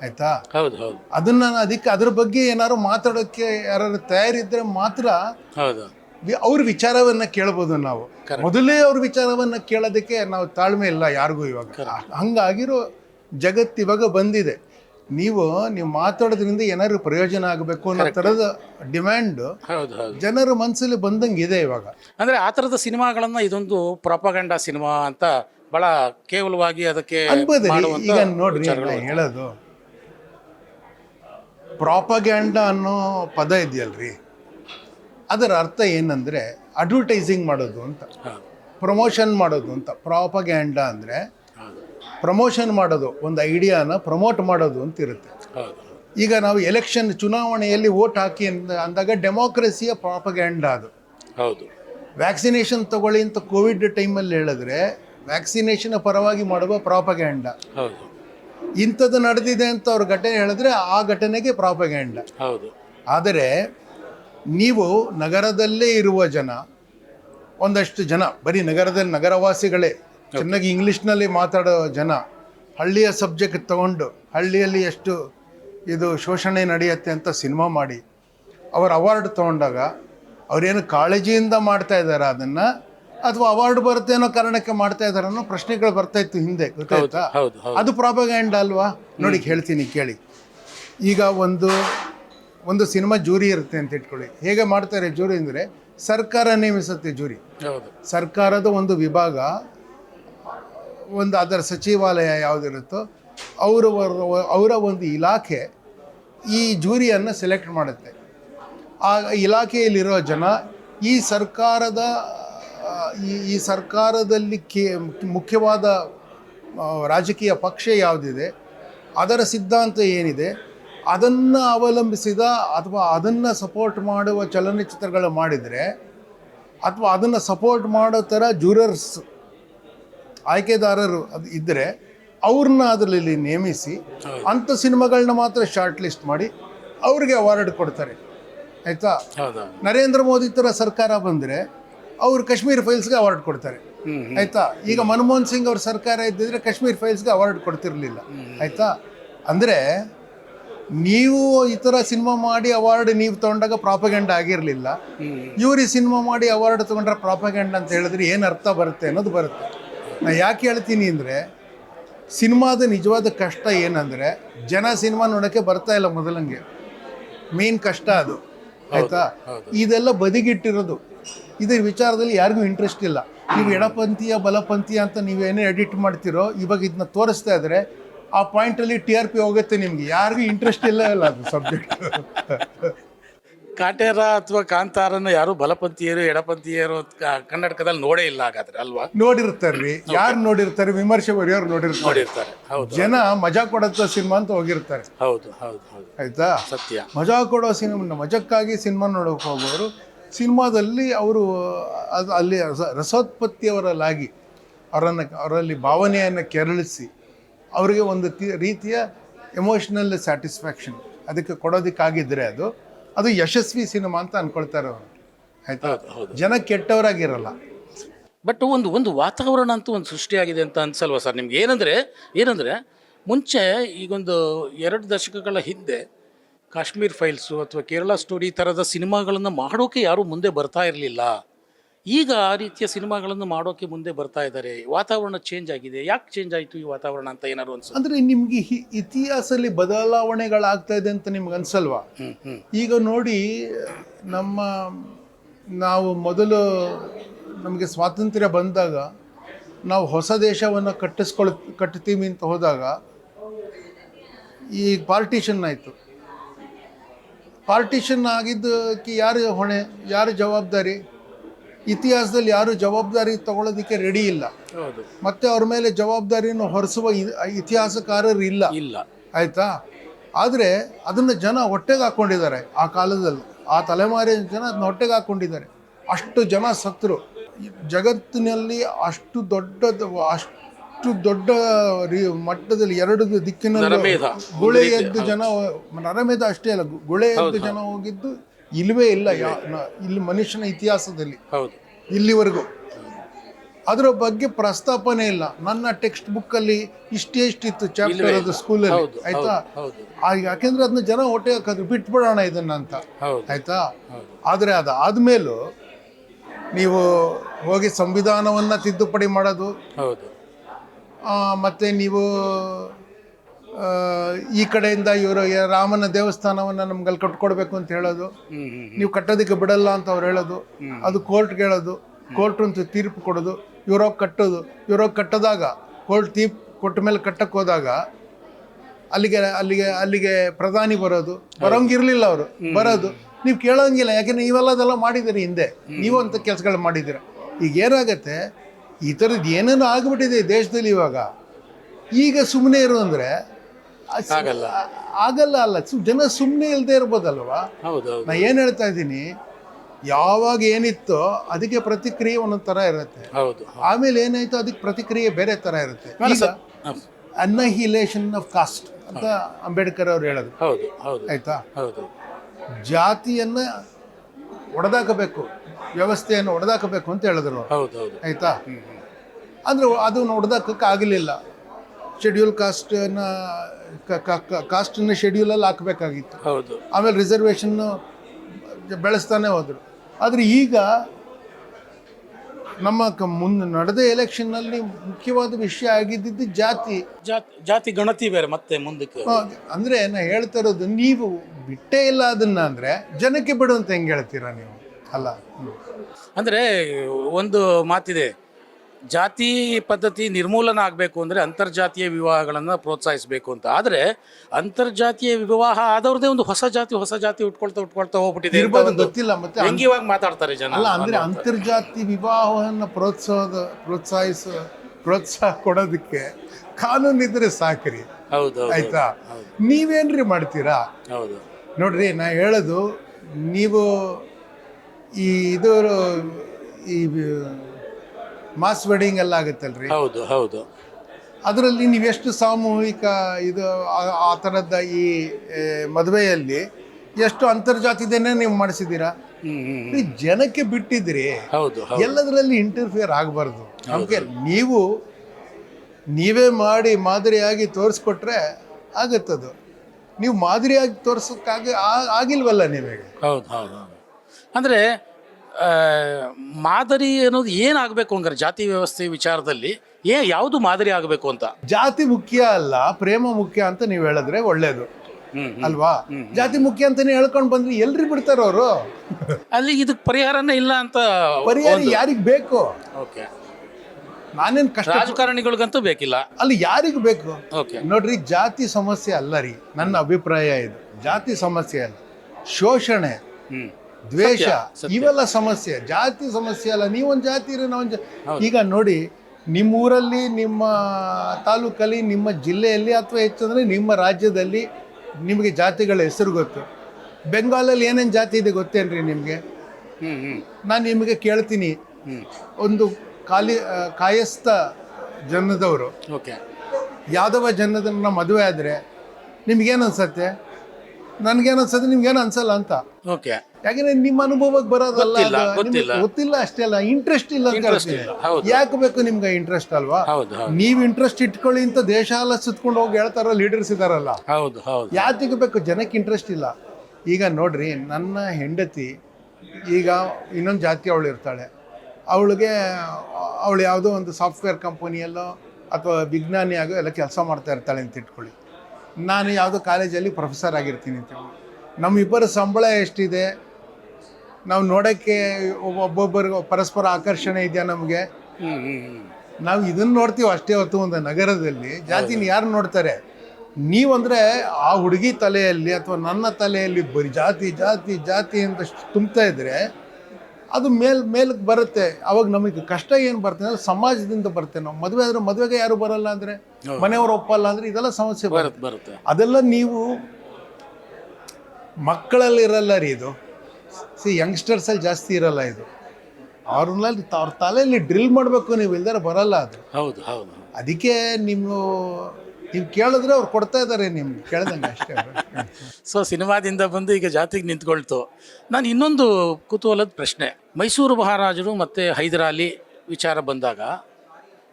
ಆಯ್ತಾ? ಹೌದು ಹೌದು. ಅದನ್ನ ಅದಕ್ಕೆ ಅದ್ರ ಬಗ್ಗೆ ಏನಾದ್ರು ಮಾತಾಡೋಕ್ಕೆ ಯಾರು ತಯಾರಿದ್ರೆ ಮಾತ್ರ ಹೌದು. ಅವ್ರ ವಿಚಾರವನ್ನ ಕೇಳಬಹುದು ನಾವು. ಮೊದಲೇ ಅವ್ರ ವಿಚಾರವನ್ನ ಕೇಳೋದಕ್ಕೆ ನಾವು ತಾಳ್ಮೆ ಇಲ್ಲ ಯಾರಿಗೂ ಇವಾಗ. ಹಂಗಾಗಿರೋ ಜಗತ್ತು ಇವಾಗ ಬಂದಿದೆ. ನೀವು ನೀವು ಮಾತಾಡೋದ್ರಿಂದ ಏನಾದ್ರು ಪ್ರಯೋಜನ ಆಗಬೇಕು ಅನ್ನೋ ಥರದ ಡಿಮ್ಯಾಂಡ್ ಜನರ ಮನಸ್ಸಲ್ಲಿ ಬಂದಂಗೆ ಇದೆ ಇವಾಗ. ಅಂದ್ರೆ ಆ ಥರದ ಸಿನಿಮಾಗಳನ್ನ ಇದೊಂದು ಪ್ರಪಗಂಡ ಸಿನಿಮಾ ಅಂತ ಬಹಳ ಕೇವಲವಾಗಿ ಅದಕ್ಕೆ ಈಗ ನೋಡ್ರಿ ಹೇಳೋದು. ಪ್ರಾಪಗ್ಯಾಂಡ ಅನ್ನೋ ಪದ ಇದೆಯಲ್ರಿ? ಅದರ ಅರ್ಥ ಏನಂದರೆ ಅಡ್ವರ್ಟೈಸಿಂಗ್ ಮಾಡೋದು ಅಂತ. ಪ್ರಮೋಷನ್ ಮಾಡೋದು ಅಂತ. ಪ್ರಾಪಗ್ಯಾಂಡ ಅಂದರೆ ಪ್ರಮೋಷನ್ ಮಾಡೋದು ಒಂದು ಐಡಿಯಾನ ಪ್ರಮೋಟ್ ಮಾಡೋದು ಅಂತ ಇರುತ್ತೆ. ಈಗ ನಾವು ಎಲೆಕ್ಷನ್ ಚುನಾವಣೆಯಲ್ಲಿ ವೋಟ್ ಹಾಕಿ ಅಂದ ಅಂದಾಗ ಡೆಮೋಕ್ರಸಿಯ ಪ್ರಾಪಗ್ಯಾಂಡ ಅದು. ಹೌದು. ವ್ಯಾಕ್ಸಿನೇಷನ್ ತಗೊಳ್ಳಿ ಅಂತ ಕೋವಿಡ್ ಟೈಮಲ್ಲಿ ಹೇಳಿದ್ರೆ ವ್ಯಾಕ್ಸಿನೇಷನ್ ಪರವಾಗಿ ಮಾಡುವ ಪ್ರಾಪಗ್ಯಾಂಡ ಹೌದು. ಇಂಥದ್ದು ನಡೆದಿದೆ ಅಂತ ಅವ್ರ ಘಟನೆ ಹೇಳಿದ್ರೆ ಆ ಘಟನೆಗೆ ಪ್ರಾಪಗ್ಯಾಂಡ ಹೌದು. ಆದರೆ ನೀವು ನಗರದಲ್ಲೇ ಇರುವ ಜನ ಒಂದಷ್ಟು ಜನ ಬರೀ ನಗರದಲ್ಲಿ ನಗರವಾಸಿಗಳೇ ಚೆನ್ನಾಗಿ ಇಂಗ್ಲೀಷ್ನಲ್ಲಿ ಮಾತಾಡೋ ಜನ ಹಳ್ಳಿಯ ಸಬ್ಜೆಕ್ಟ್ ತಗೊಂಡು ಹಳ್ಳಿಯಲ್ಲಿ ಎಷ್ಟು ಇದು ಶೋಷಣೆ ನಡೆಯುತ್ತೆ ಅಂತ ಸಿನಿಮಾ ಮಾಡಿ ಅವರು ಅವಾರ್ಡ್ ತಗೊಂಡಾಗ ಅವರೇನು ಕಾಳಜಿಯಿಂದ ಮಾಡ್ತಾ ಇದ್ದಾರೆ ಅದನ್ನು? ಅಥವಾ ಅವಾರ್ಡ್ ಬರುತ್ತೆ ಅನ್ನೋ ಕಾರಣಕ್ಕೆ ಮಾಡ್ತಾ ಇದಾರೆ ಅನ್ನೋ ಪ್ರಶ್ನೆಗಳು ಬರ್ತಾ ಇತ್ತು ಹಿಂದೆ ಗೊತ್ತಾಯ್ತಾ? ಅದು ಪ್ರಾಪಗ್ಯಾಂಡ್ ಅಲ್ವಾ? ನೋಡಿ ಹೇಳ್ತೀನಿ ಕೇಳಿ. ಈಗ ಒಂದು ಒಂದು ಸಿನಿಮಾ ಜೂರಿ ಇರುತ್ತೆ ಅಂತ ಇಟ್ಕೊಳ್ಳಿ. ಹೇಗೆ ಮಾಡ್ತಾರೆ ಜೂರಿ ಅಂದರೆ ಸರ್ಕಾರ ನೇಮಿಸುತ್ತೆ ಜೂರಿ. ಸರ್ಕಾರದ ಒಂದು ವಿಭಾಗ ಒಂದು ಅದರ ಸಚಿವಾಲಯ ಯಾವುದಿರುತ್ತೋ ಅವರ ಅವರ ಒಂದು ಇಲಾಖೆ ಈ ಜೂರಿಯನ್ನು ಸೆಲೆಕ್ಟ್ ಮಾಡುತ್ತೆ. ಆ ಇಲಾಖೆಯಲ್ಲಿರೋ ಜನ ಈ ಸರ್ಕಾರದ ಈ ಈ ಸರ್ಕಾರದಲ್ಲಿ ಕೇ ಮುಖ್ಯವಾದ ರಾಜಕೀಯ ಪಕ್ಷ ಯಾವುದಿದೆ ಅದರ ಸಿದ್ಧಾಂತ ಏನಿದೆ ಅದನ್ನು ಅವಲಂಬಿಸಿದ ಅಥವಾ ಅದನ್ನು ಸಪೋರ್ಟ್ ಮಾಡುವ ಚಲನಚಿತ್ರಗಳು ಮಾಡಿದರೆ ಅಥವಾ ಅದನ್ನು ಸಪೋರ್ಟ್ ಮಾಡೋ ಥರ ಜ್ಯೂರರ್ಸ್ ಆಯ್ಕೆದಾರರು ಅದು ಇದ್ದರೆ ಅವ್ರನ್ನ ಅದರಲ್ಲಿ ನೇಮಿಸಿ ಅಂಥ ಸಿನಿಮಾಗಳನ್ನ ಮಾತ್ರ ಶಾರ್ಟ್ ಲಿಸ್ಟ್ ಮಾಡಿ ಅವ್ರಿಗೆ ಅವಾರ್ಡ್ ಕೊಡ್ತಾರೆ. ಆಯಿತಾ? ಹೌದಾ. ನರೇಂದ್ರ ಮೋದಿ ಥರ ಸರ್ಕಾರ ಬಂದರೆ ಅವರು ಕಾಶ್ಮೀರ್ ಫೈಲ್ಸ್ಗೆ ಅವಾರ್ಡ್ ಕೊಡ್ತಾರೆ. ಆಯ್ತಾ? ಈಗ ಮನಮೋಹನ್ ಸಿಂಗ್ ಅವ್ರ ಸರ್ಕಾರ ಇದ್ದಿದ್ರೆ ಕಾಶ್ಮೀರ್ ಫೈಲ್ಸ್ಗೆ ಅವಾರ್ಡ್ ಕೊಡ್ತಿರ್ಲಿಲ್ಲ. ಆಯ್ತಾ? ಅಂದರೆ ನೀವು ಈ ಥರ ಸಿನಿಮಾ ಮಾಡಿ ಅವಾರ್ಡ್ ನೀವು ತಗೊಂಡಾಗ ಪ್ರಾಪಗೆಂಡ್ ಆಗಿರಲಿಲ್ಲ. ಇವ್ರು ಈ ಸಿನಿಮಾ ಮಾಡಿ ಅವಾರ್ಡ್ ತೊಗೊಂಡ್ರೆ ಪ್ರಾಪಗಂಡ ಅಂತ ಹೇಳಿದ್ರೆ ಏನು ಅರ್ಥ ಬರುತ್ತೆ ಅನ್ನೋದು ಬರುತ್ತೆ. ನಾ ಯಾಕೆ ಹೇಳ್ತೀನಿ ಅಂದರೆ ಸಿನಿಮಾದ ನಿಜವಾದ ಕಷ್ಟ ಏನಂದರೆ ಜನ ಸಿನಿಮಾ ನೋಡೋಕ್ಕೆ ಬರ್ತಾ ಇಲ್ಲ ಮೊದಲಂಗೆ. ಮೇನ್ ಕಷ್ಟ ಅದು. ಆಯ್ತಾ? ಇದೆಲ್ಲ ಬದಿಗಿಟ್ಟಿರೋದು. ಇದ್ರ ವಿಚಾರದಲ್ಲಿ ಯಾರಿಗೂ ಇಂಟ್ರೆಸ್ಟ್ ಇಲ್ಲ. ನೀವು ಎಡಪಂಥೀಯ ಬಲಪಂಥೀಯ ಅಂತ ನೀವೇನೇ ಎಡಿಟ್ ಮಾಡ್ತಿರೋ ಇವಾಗ ಇದನ್ನ ತೋರಿಸ್ತಾ ಇದ್ರೆ ಆ ಪಾಯಿಂಟಲ್ಲಿ ಟಿ ಆರ್ ಪಿ ಹೋಗುತ್ತೆ ನಿಮ್ಗೆ. ಯಾರಿಗೂ ಇಂಟ್ರೆಸ್ಟ್ ಇಲ್ಲ ಇಲ್ಲ ಅದು ಸಬ್ಜೆಕ್ಟ್ ಕಾಟೇರ ಅಥವಾ ಕಾಂತಾರನ ಯಾರು ಬಲಪಂಥೀಯರು ಎಡಪಂಥೀಯರು ಕನ್ನಡಕದಲ್ಲಿ ನೋಡೇ ಇಲ್ಲ ಹಾಗಾದ್ರೆ ಅಲ್ವಾ? ನೋಡಿರ್ತಾರ್ರಿ ಯಾರು ನೋಡಿರ್ತಾರೆ? ವಿಮರ್ಶೆ ಬರೆಯೋರು ನೋಡಿರ್ತಾರೆ. ನೋಡಿರ್ತಾರೆ. ಹೌದು ಜನ ಮಜಾ ಕೊಡತ್ತ ಸಿನಿಮಾ ಅಂತ ಹೋಗಿರ್ತಾರೆ. ಹೌದು ಹೌದು ಹೌದು. ಆಯ್ತಾ? ಸತ್ಯ. ಮಜಾ ಕೊಡೋ ಸಿನಿಮಾ ಮಜಕ್ಕಾಗಿ ಸಿನಿಮಾ ನೋಡೋಕೆ ಹೋಗೋರು ಸಿನಿಮಾದಲ್ಲಿ ಅವರು ಅದು ಅಲ್ಲಿ ರಸ ರಸೋತ್ಪತ್ತಿಯವರಲ್ಲಾಗಿ ಅವರನ್ನು ಅವರಲ್ಲಿ ಭಾವನೆಯನ್ನು ಕೆರಳಿಸಿ ಅವರಿಗೆ ಒಂದು ರೀತಿಯ ಎಮೋಷ್ನಲ್ ಸ್ಯಾಟಿಸ್ಫ್ಯಾಕ್ಷನ್ ಅದಕ್ಕೆ ಕೊಡೋದಕ್ಕಾಗಿದ್ದರೆ ಅದು ಅದು ಯಶಸ್ವಿ ಸಿನಿಮಾ ಅಂತ ಅಂದ್ಕೊಳ್ತಾರೆ ಅವರು. ಆಯ್ತಾ? ಜನ ಕೆಟ್ಟವರಾಗಿರಲ್ಲ. ಬಟ್ ಒಂದು ಒಂದು ವಾತಾವರಣ ಅಂತೂ ಒಂದು ಸೃಷ್ಟಿಯಾಗಿದೆ ಅಂತ ಅನ್ಸಲ್ವಾ ಸರ್? ನಿಮ್ಗೆ ಏನಂದರೆ ಏನಂದರೆ ಮುಂಚೆ ಈಗೊಂದು ಎರಡು ದಶಕಗಳ ಹಿಂದೆ ಕಾಶ್ಮೀರ್ ಫೈಲ್ಸು ಅಥವಾ ಕೇರಳ ಸ್ಟೋರಿ ಥರದ ಸಿನಿಮಾಗಳನ್ನು ಮಾಡೋಕೆ ಯಾರೂ ಮುಂದೆ ಬರ್ತಾ ಇರಲಿಲ್ಲ. ಈಗ ಆ ರೀತಿಯ ಸಿನಿಮಾಗಳನ್ನು ಮಾಡೋಕೆ ಮುಂದೆ ಬರ್ತಾ ಇದ್ದಾರೆ. ವಾತಾವರಣ ಚೇಂಜ್ ಆಗಿದೆ. ಯಾಕೆ ಚೇಂಜ್ ಆಯಿತು ಈ ವಾತಾವರಣ ಅಂತ ಏನಾದ್ರು ಅನ್ಸುತ್ತೆ? ಅಂದರೆ ನಿಮಗೆ ಹಿ ಇತಿಹಾಸದಲ್ಲಿ ಬದಲಾವಣೆಗಳಾಗ್ತಾ ಇದೆ ಅಂತ ನಿಮ್ಗೆ ಅನ್ಸಲ್ವಾ? ಈಗ ನೋಡಿ ನಮ್ಮ ನಾವು ಮೊದಲು ನಮಗೆ ಸ್ವಾತಂತ್ರ್ಯ ಬಂದಾಗ ನಾವು ಹೊಸ ದೇಶವನ್ನು ಕಟ್ಟಿಸ್ಕೊಳ್ ಕಟ್ತೀವಿ ಅಂತ ಹೋದಾಗ ಈ ಪಾರ್ಟಿಷನ್ ಆಯಿತು. ಪಾರ್ಟಿಷನ್ ಆಗಿದ್ದಕ್ಕೆ ಯಾರು ಹೊಣೆ ಯಾರು ಜವಾಬ್ದಾರಿ? ಇತಿಹಾಸದಲ್ಲಿ ಯಾರು ಜವಾಬ್ದಾರಿ ತಗೊಳ್ಳೋದಕ್ಕೆ ರೆಡಿ ಇಲ್ಲ. ಹೌದು. ಮತ್ತೆ ಅವ್ರ ಮೇಲೆ ಜವಾಬ್ದಾರಿಯನ್ನು ಹೊರಿಸುವ ಇತಿಹಾಸಕಾರರು ಇಲ್ಲ. ಇಲ್ಲ. ಆಯ್ತಾ? ಆದರೆ ಅದನ್ನು ಜನ ಹೊಟ್ಟೆಗೆ ಹಾಕ್ಕೊಂಡಿದ್ದಾರೆ ಆ ಕಾಲದಲ್ಲಿ. ಆ ತಲೆಮಾರಿನ ಜನ ಅದನ್ನ ಹೊಟ್ಟೆಗೆ ಹಾಕ್ಕೊಂಡಿದ್ದಾರೆ ಅಷ್ಟು ಜನ ಸತ್ರು. ಜಗತ್ತಿನಲ್ಲಿ ಅಷ್ಟು ದೊಡ್ಡದು ಅಷ್ಟು ದೊಡ್ಡ ರೀ ಮಟ್ಟದಲ್ಲಿ ಎರಡು ದಿಕ್ಕಿನಲ್ಲಿ. ಗುಳೆ ಎದ್ದು ಜನ ನರಮೇಧ ಅಷ್ಟೇ ಅಲ್ಲ ಗುಳೆ ಎದ್ದು ಜನ ಹೋಗಿದ್ದು ಇಲ್ವೇ ಇಲ್ಲ ಇಲ್ಲಿ ಮನುಷ್ಯನ ಇತಿಹಾಸದಲ್ಲಿ. ಇಲ್ಲಿವರೆಗೂ. ಅದರ ಬಗ್ಗೆ ಪ್ರಸ್ತಾಪನೆ ಇಲ್ಲ. ನನ್ನ ಟೆಕ್ಸ್ಟ್ ಬುಕ್ ಅಲ್ಲಿ ಇಷ್ಟೇ ಇಷ್ಟಿತ್ತು ಚಾಪ್ಟರ್ ಅದು ಸ್ಕೂಲಲ್ಲಿ ಅಲ್ಲಿ. ಆಯ್ತಾ? ಯಾಕೆಂದ್ರೆ ಅದನ್ನ ಜನ ಹೊಟ್ಟೆ ಹಾಕಿದ್ರು ಬಿಟ್ಬಿಡೋಣ ಇದನ್ನ ಅಂತ. ಆಯ್ತಾ? ಆದರೆ ಅದು ಆದ್ಮೇಲೂ ನೀವು ಹೋಗಿ ಸಂವಿಧಾನವನ್ನ ತಿದ್ದುಪಡಿ ಮಾಡೋದು ಮತ್ತೆ ನೀವು ಈ ಕಡೆಯಿಂದ ಇವರು ರಾಮನ ದೇವಸ್ಥಾನವನ್ನು ನಮ್ಗೆ ಅಲ್ಲಿ ಕಟ್ಕೊಡ್ಬೇಕು ಅಂತ ಹೇಳೋದು. ನೀವು ಕಟ್ಟೋದಕ್ಕೆ ಬಿಡಲ್ಲ ಅಂತ ಅವ್ರು ಹೇಳೋದು. ಅದು ಕೋರ್ಟ್ಗೆ ಹೇಳೋದು ಕೋರ್ಟ್ ಅಂತ ತೀರ್ಪು ಕೊಡೋದು. ಇವ್ರೋಗಿ ಕಟ್ಟೋದು. ಇವ್ರೋಗಿ ಕಟ್ಟೋದಾಗ ಕೋರ್ಟ್ ತೀರ್ಪು ಕೊಟ್ಟ ಮೇಲೆ ಕಟ್ಟಕ್ಕೆ ಹೋದಾಗ ಅಲ್ಲಿಗೆ ಅಲ್ಲಿಗೆ ಅಲ್ಲಿಗೆ ಪ್ರಧಾನಿ ಬರೋದು. ಬರೋಂಗಿರ್ಲಿಲ್ಲ ಅವರು. ಬರೋದು. ನೀವು ಕೇಳೋಂಗಿಲ್ಲ. ಯಾಕೆಂದ್ರೆ ನೀವೆಲ್ಲದೆಲ್ಲ ಮಾಡಿದ್ದೀರಿ ಹಿಂದೆ. ನೀವು ಅಂತ ಕೆಲಸಗಳು ಮಾಡಿದ್ದೀರ. ಈಗ ಏನಾಗತ್ತೆ ಈ ಥರದ್ದು ಏನೇನೋ ಆಗಿಬಿಟ್ಟಿದೆ ದೇಶದಲ್ಲಿ ಇವಾಗ. ಈಗ ಸುಮ್ಮನೆ ಇರು ಅಂದರೆ ಆಗಲ್ಲ. ಆಗಲ್ಲ ಅಲ್ಲ. ಜನ ಸುಮ್ಮನೆ ಇಲ್ಲದೆ ಇರ್ಬೋದಲ್ವಾ? ನಾ ಏನು ಹೇಳ್ತಾ ಇದ್ದೀನಿ ಯಾವಾಗ ಏನಿತ್ತೋ ಅದಕ್ಕೆ ಪ್ರತಿಕ್ರಿಯೆ ಒಂದೊಂದು ಥರ ಇರುತ್ತೆ. ಹೌದು ಆಮೇಲೆ ಏನಾಯ್ತು ಅದಕ್ಕೆ ಪ್ರತಿಕ್ರಿಯೆ ಬೇರೆ ಥರ ಇರುತ್ತೆ. ಅನ್ನಹಿಲೇಷನ್ ಆಫ್ ಕಾಸ್ಟ್ ಅಂತ ಅಂಬೇಡ್ಕರ್ ಅವ್ರು ಹೇಳೋದು. ಆಯ್ತಾ? ಹೌದು. ಜಾತಿಯನ್ನು ಒಡೆದಾಕಬೇಕು. ವ್ಯವಸ್ಥೆಯನ್ನು ಒಡೆದಾಕಬೇಕು ಅಂತ ಹೇಳಿದ್ರು. ಹೌದು ಹೌದು. ಆಯ್ತಾ? ಅಂದರೆ ಅದನ್ನು ಒಡೆದಾಕಕ್ಕೆ ಆಗಲಿಲ್ಲ ಶೆಡ್ಯೂಲ್ ಕಾಸ್ಟನ್ನು ಕಾಸ್ಟನ್ನು ಶೆಡ್ಯೂಲಲ್ಲಿ ಹಾಕಬೇಕಾಗಿತ್ತು. ಹೌದು. ಆಮೇಲೆ ರಿಸರ್ವೇಷನ್ನು ಬೆಳೆಸ್ತಾನೆ ಹೋದರು. ಆದರೆ ಈಗ ನಮ್ಮ ಕ ಮುಂದೆ ನಡೆದ ಎಲೆಕ್ಷನ್ನಲ್ಲಿ ಮುಖ್ಯವಾದ ವಿಷಯ ಆಗಿದ್ದಿದ್ದು ಜಾತಿ. ಜಾತಿ ಗಣತಿ ಬೇರೆ ಮತ್ತೆ ಮುಂದಕ್ಕೆ. ಅಂದರೆ ಅಂದ್ರೆ ನಾ ಹೇಳ್ತಾ ಇರೋದು ನೀವು ಬಿಟ್ಟೇ ಇಲ್ಲ ಅದನ್ನ ಅಂದ್ರೆ ಜನಕ್ಕೆ ಬಿಡು ಅಂತ ಹೆಂಗೆ ಹೇಳ್ತೀರಾ ನೀವು? ಅಲ್ಲ. ಅಂದರೆ ಒಂದು ಮಾತಿದೆ ಜಾತಿ ಪದ್ಧತಿ ನಿರ್ಮೂಲನ ಆಗಬೇಕು ಅಂದರೆ ಅಂತರ್ಜಾತೀಯ ವಿವಾಹಗಳನ್ನು ಪ್ರೋತ್ಸಾಹಿಸಬೇಕು ಅಂತ. ಆದರೆ ಅಂತರ್ಜಾತೀಯ ವಿವಾಹ ಆದವ್ರದೇ ಒಂದು ಹೊಸ ಜಾತಿ ಹೊಸ ಜಾತಿ ಉಟ್ಕೊಳ್ತಾ ಉಟ್ಕೊಳ್ತಾ ಹೋಗ್ಬಿಟ್ಟಿದೆ ಗೊತ್ತಿಲ್ಲ ಮತ್ತೆ ವ್ಯಂಗ್ಯವಾಗಿ ಮಾತಾಡ್ತಾರೆ ಜನ ಅಲ್ಲ ಅಂದರೆ ಅಂತರ್ಜಾತಿ ವಿವಾಹವನ್ನು ಪ್ರೋತ್ಸಾಹದ ಪ್ರೋತ್ಸಾಹಿಸ ಪ್ರೋತ್ಸಾಹ ಕೊಡೋದಕ್ಕೆ ಕಾನೂನು ಇದ್ರೆ ಸಾಕ್ರಿ. ಹೌದು ಹೌದು ಆಯ್ತಾ? ನೀವೇನ್ರಿ ಮಾಡ್ತೀರಾ? ಹೌದು. ನೋಡ್ರಿ ನಾ ಹೇಳೋದು ನೀವು ಈ ಇದು ಈ ಮಾಸ್ ವೆಡ್ಡಿಂಗ್ ಎಲ್ಲ ಆಗುತ್ತಲ್ರಿ? ಹೌದು ಹೌದು. ಅದರಲ್ಲಿ ನೀವೆಷ್ಟು ಸಾಮೂಹಿಕ ಇದು ಆ- ಆ ಥರದ ಈ ಮದುವೆಯಲ್ಲಿ ಎಷ್ಟು ಅಂತರ್ಜಾತಿದೇನೆ ನೀವು ಮಾಡಿಸಿದ್ದೀರಾ? ಹ್ಮ್ ಹ್ಮ್ ಈ ಜನಕ್ಕೆ ಬಿಟ್ಟಿದ್ರಿ ಹೌದು ಹೌದು. ಎಲ್ಲದರಲ್ಲಿ ಇಂಟರ್ಫಿಯರ್ ಆಗಬಾರ್ದು. ನಮಗೆ ನೀವು ನೀವೇ ಮಾಡಿ ಮಾದರಿಯಾಗಿ ತೋರಿಸ್ಕೊಟ್ರೆ ಆಗತ್ತದು. ನೀವು ಮಾದರಿಯಾಗಿ ತೋರಿಸೋಕ್ಕಾಗ ಆ- ಆಗಿಲ್ವಲ್ಲ ನಿಮಗೆ ಹೌದು ಹೌದು ಹೌದು. ಅಂದರೆ ಮಾದರಿ ಅನ್ನೋದು ಏನಾಗಬೇಕು ಹಂಗಾರೆ? ಜಾತಿ ವ್ಯವಸ್ಥೆ ವಿಚಾರದಲ್ಲಿ ಏ ಯಾವುದು ಮಾದರಿ ಆಗಬೇಕು ಅಂತ? ಜಾತಿ ಮುಖ್ಯ ಅಲ್ಲ ಪ್ರೇಮ ಮುಖ್ಯ ಅಂತ ನೀವು ಹೇಳಿದ್ರೆ ಒಳ್ಳೇದು. ಅಲ್ವಾ? ಜಾತಿ ಮುಖ್ಯ ಅಂತಾನೆ ಹೇಳ್ಕೊಂಡು ಬಂದ್ರೆ ಎಲ್ರಿ ಬಿಡ್ತಾರ ಅವರು? ಅಲ್ಲಿ ಇದಕ್ಕೆ ಪರಿಹಾರನೇ ಇಲ್ಲ ಅಂತ ಪರಿಹಾರ ಯಾರಿಗ್ ಬೇಕು? ಓಕೆ. ನಾನೇನ್ ಕಷ್ಟ ರಾಜಕಾರಣಿಗಳಿಗಂತೂ ಬೇಕಿಲ್ಲ. ಅಲ್ಲಿ ಯಾರಿಗ್ ಬೇಕು? ಓಕೆ. ನೋಡ್ರಿ ಜಾತಿ ಸಮಸ್ಯೆ ಅಲ್ಲ ರೀ. ನನ್ನ ಅಭಿಪ್ರಾಯ ಇದು. ಜಾತಿ ಸಮಸ್ಯೆ ಅಲ್ಲ. ಶೋಷಣೆ. ದ್ವೇಷ. ಇವೆಲ್ಲ ಸಮಸ್ಯೆ. ಜಾತಿ ಸಮಸ್ಯೆ ಅಲ್ಲ. ನೀವೊಂದು ಜಾತಿ ಇರೋ ನಾವೊಂದು ಜಾ- ಈಗ ನೋಡಿ ನಿಮ್ಮ ಊರಲ್ಲಿ ನಿಮ್ಮ ತಾಲೂಕಲ್ಲಿ ನಿಮ್ಮ ಜಿಲ್ಲೆಯಲ್ಲಿ ಅಥವಾ ಹೆಚ್ಚಂದ್ರೆ ನಿಮ್ಮ ರಾಜ್ಯದಲ್ಲಿ ನಿಮಗೆ ಜಾತಿಗಳ ಹೆಸರು ಗೊತ್ತು. ಬೆಂಗಾಲಲ್ಲಿ ಏನೇನು ಜಾತಿ ಇದೆ ಗೊತ್ತೇನ್ರಿ ನಿಮಗೆ? ನಾನು ನಿಮಗೆ ಕೇಳ್ತೀನಿ. ಒಂದು ಕಾಲಿ ಕಾಯಸ್ಥ ಜನದವರು ಓಕೆ. ಯಾದವ ಜನದನ್ನ ಮದುವೆ ಆದರೆ ನಿಮ್ಗೇನು ಅನ್ಸತ್ತೆ? ನನಗೇನು ಅನ್ಸತ್ತೆ ನಿಮ್ಗೇನು ಅನ್ಸಲ್ಲ ಅಂತ ಓಕೆ ಯಾಕಂದ್ರೆ ನಿಮ್ಮ ಅನುಭವಕ್ಕೆ ಬರೋದಲ್ಲ ಗೊತ್ತಿಲ್ಲ, ಅದು. ನಿಮ್ಗೆ ಗೊತ್ತಿಲ್ಲ. ಗೊತ್ತಿಲ್ಲ ಅಷ್ಟೇ ಅಲ್ಲ ಇಂಟ್ರೆಸ್ಟ್ ಇಲ್ಲ ಅಂತ Interest ಹೇಳ್ತೀನಿ. ಇಲ್ಲ, ಹೌದು. ಯಾಕೆ ಬೇಕು ನಿಮ್ಗೆ ಇಂಟ್ರೆಸ್ಟ್ ಅಲ್ವಾ ಹೌದು ಹೌದು ನೀವು ಇಂಟ್ರೆಸ್ಟ್ ಇಟ್ಕೊಳ್ಳಿ ಅಂತ ದೇಶ ಎಲ್ಲ ಸುತ್ಕೊಂಡು ಹೋಗಿ ಹೇಳ್ತಾರ ಲೀಡರ್ಸ್ ಇದಾರಲ್ಲ ಹೌದು ಹೌದು ಯಾತಿಗೆ ಬೇಕು ಜನಕ್ಕೆ ಇಂಟ್ರೆಸ್ಟ್ ಇಲ್ಲ ಈಗ ನೋಡ್ರಿ ನನ್ನ ಹೆಂಡತಿ ಈಗ ಇನ್ನೊಂದು ಜಾತಿ ಅವಳು ಇರ್ತಾಳೆ ಅವಳಿಗೆ ಅವಳು ಯಾವುದೋ ಒಂದು ಸಾಫ್ಟ್ವೇರ್ ಕಂಪನಿಯಲ್ಲೋ ಅಥವಾ ವಿಜ್ಞಾನಿಯಾಗೋ ಎಲ್ಲ ಕೆಲಸ ಮಾಡ್ತಾ ಇರ್ತಾಳೆ ಅಂತ ಇಟ್ಕೊಳ್ಳಿ ನಾನು ಯಾವುದೋ ಕಾಲೇಜಲ್ಲಿ ಪ್ರೊಫೆಸರ್ ಆಗಿರ್ತೀನಿ ಅಂತ. ನಮ್ಮಿಬ್ಬರ ಸಂಬಳ ಎಷ್ಟಿದೆ? ನಾವು ನೋಡೋಕ್ಕೆ ಒಬ್ಬೊಬ್ಬರಿಗೆ ಪರಸ್ಪರ ಆಕರ್ಷಣೆ ಇದೆಯಾ ನಮಗೆ? ನಾವು ಇದನ್ನ ನೋಡ್ತೀವಿ ಅಷ್ಟೇ ಹೊತ್ತು ಒಂದು ನಗರದಲ್ಲಿ. ಜಾತಿನ ಯಾರು ನೋಡ್ತಾರೆ? ನೀವಂದರೆ ಆ ಹುಡುಗಿ ತಲೆಯಲ್ಲಿ ಅಥವಾ ನನ್ನ ತಲೆಯಲ್ಲಿ ಬರೀ ಜಾತಿ ಜಾತಿ ಜಾತಿ ಅಂತ ತುಂಬ್ತಾ ಇದ್ದರೆ ಅದು ಮೇಲ್ ಮೇಲಕ್ಕೆ ಬರುತ್ತೆ. ಅವಾಗ ನಮಗೆ ಕಷ್ಟ ಏನು ಬರ್ತದೆ ಅಂದರೆ ಸಮಾಜದಿಂದ ಬರುತ್ತೆ. ನಾವು ಮದುವೆ ಆದರೆ ಮದುವೆಗೆ ಯಾರು ಬರಲ್ಲ ಅಂದ್ರೆ? ಮನೆಯವರು ಒಪ್ಪಲ್ಲ ಅಂದ್ರೆ ಇದೆಲ್ಲ ಸಮಸ್ಯೆ ಬರುತ್ತೆ ಬರುತ್ತೆ. ಅದೆಲ್ಲ ನೀವು ಮಕ್ಕಳಲ್ಲಿ ಇರಲ್ಲ ರೀ ಇದು. ಸಿ ಯಂಗ್ಸ್ಟರ್ಸಲ್ಲಿ ಜಾಸ್ತಿ ಇರಲ್ಲ ಇದು. ಅವ್ರನ್ನಲ್ಲಿ ಅವ್ರ ತಲೆಯಲ್ಲಿ ಡ್ರಿಲ್ ಮಾಡಬೇಕು ನೀವು ಇಲ್ದಾರೆ ಬರಲ್ಲ ಅದು. ಹೌದು ಹೌದು ಅದಕ್ಕೆ ನಿಮ್ಮ ನೀವು ಕೇಳಿದ್ರೆ ಅವ್ರು ಕೊಡ್ತಾ ಇದ್ದಾರೆ ನಿಮ್ಗೆ. ಕೇಳ್ದಂಗೆ ಅಷ್ಟೇ. ಸೊ (laughs) ಸಿನಿಮಾದಿಂದ ಬಂದು ಈಗ ಜಾತಿಗೆ ನಿಂತ್ಕೊಳ್ತು. ನಾನು ಇನ್ನೊಂದು ಕುತೂಹಲದ ಪ್ರಶ್ನೆ. ಮೈಸೂರು ಮಹಾರಾಜರು ಮತ್ತು ಹೈದರಾಲಿ ವಿಚಾರ ಬಂದಾಗ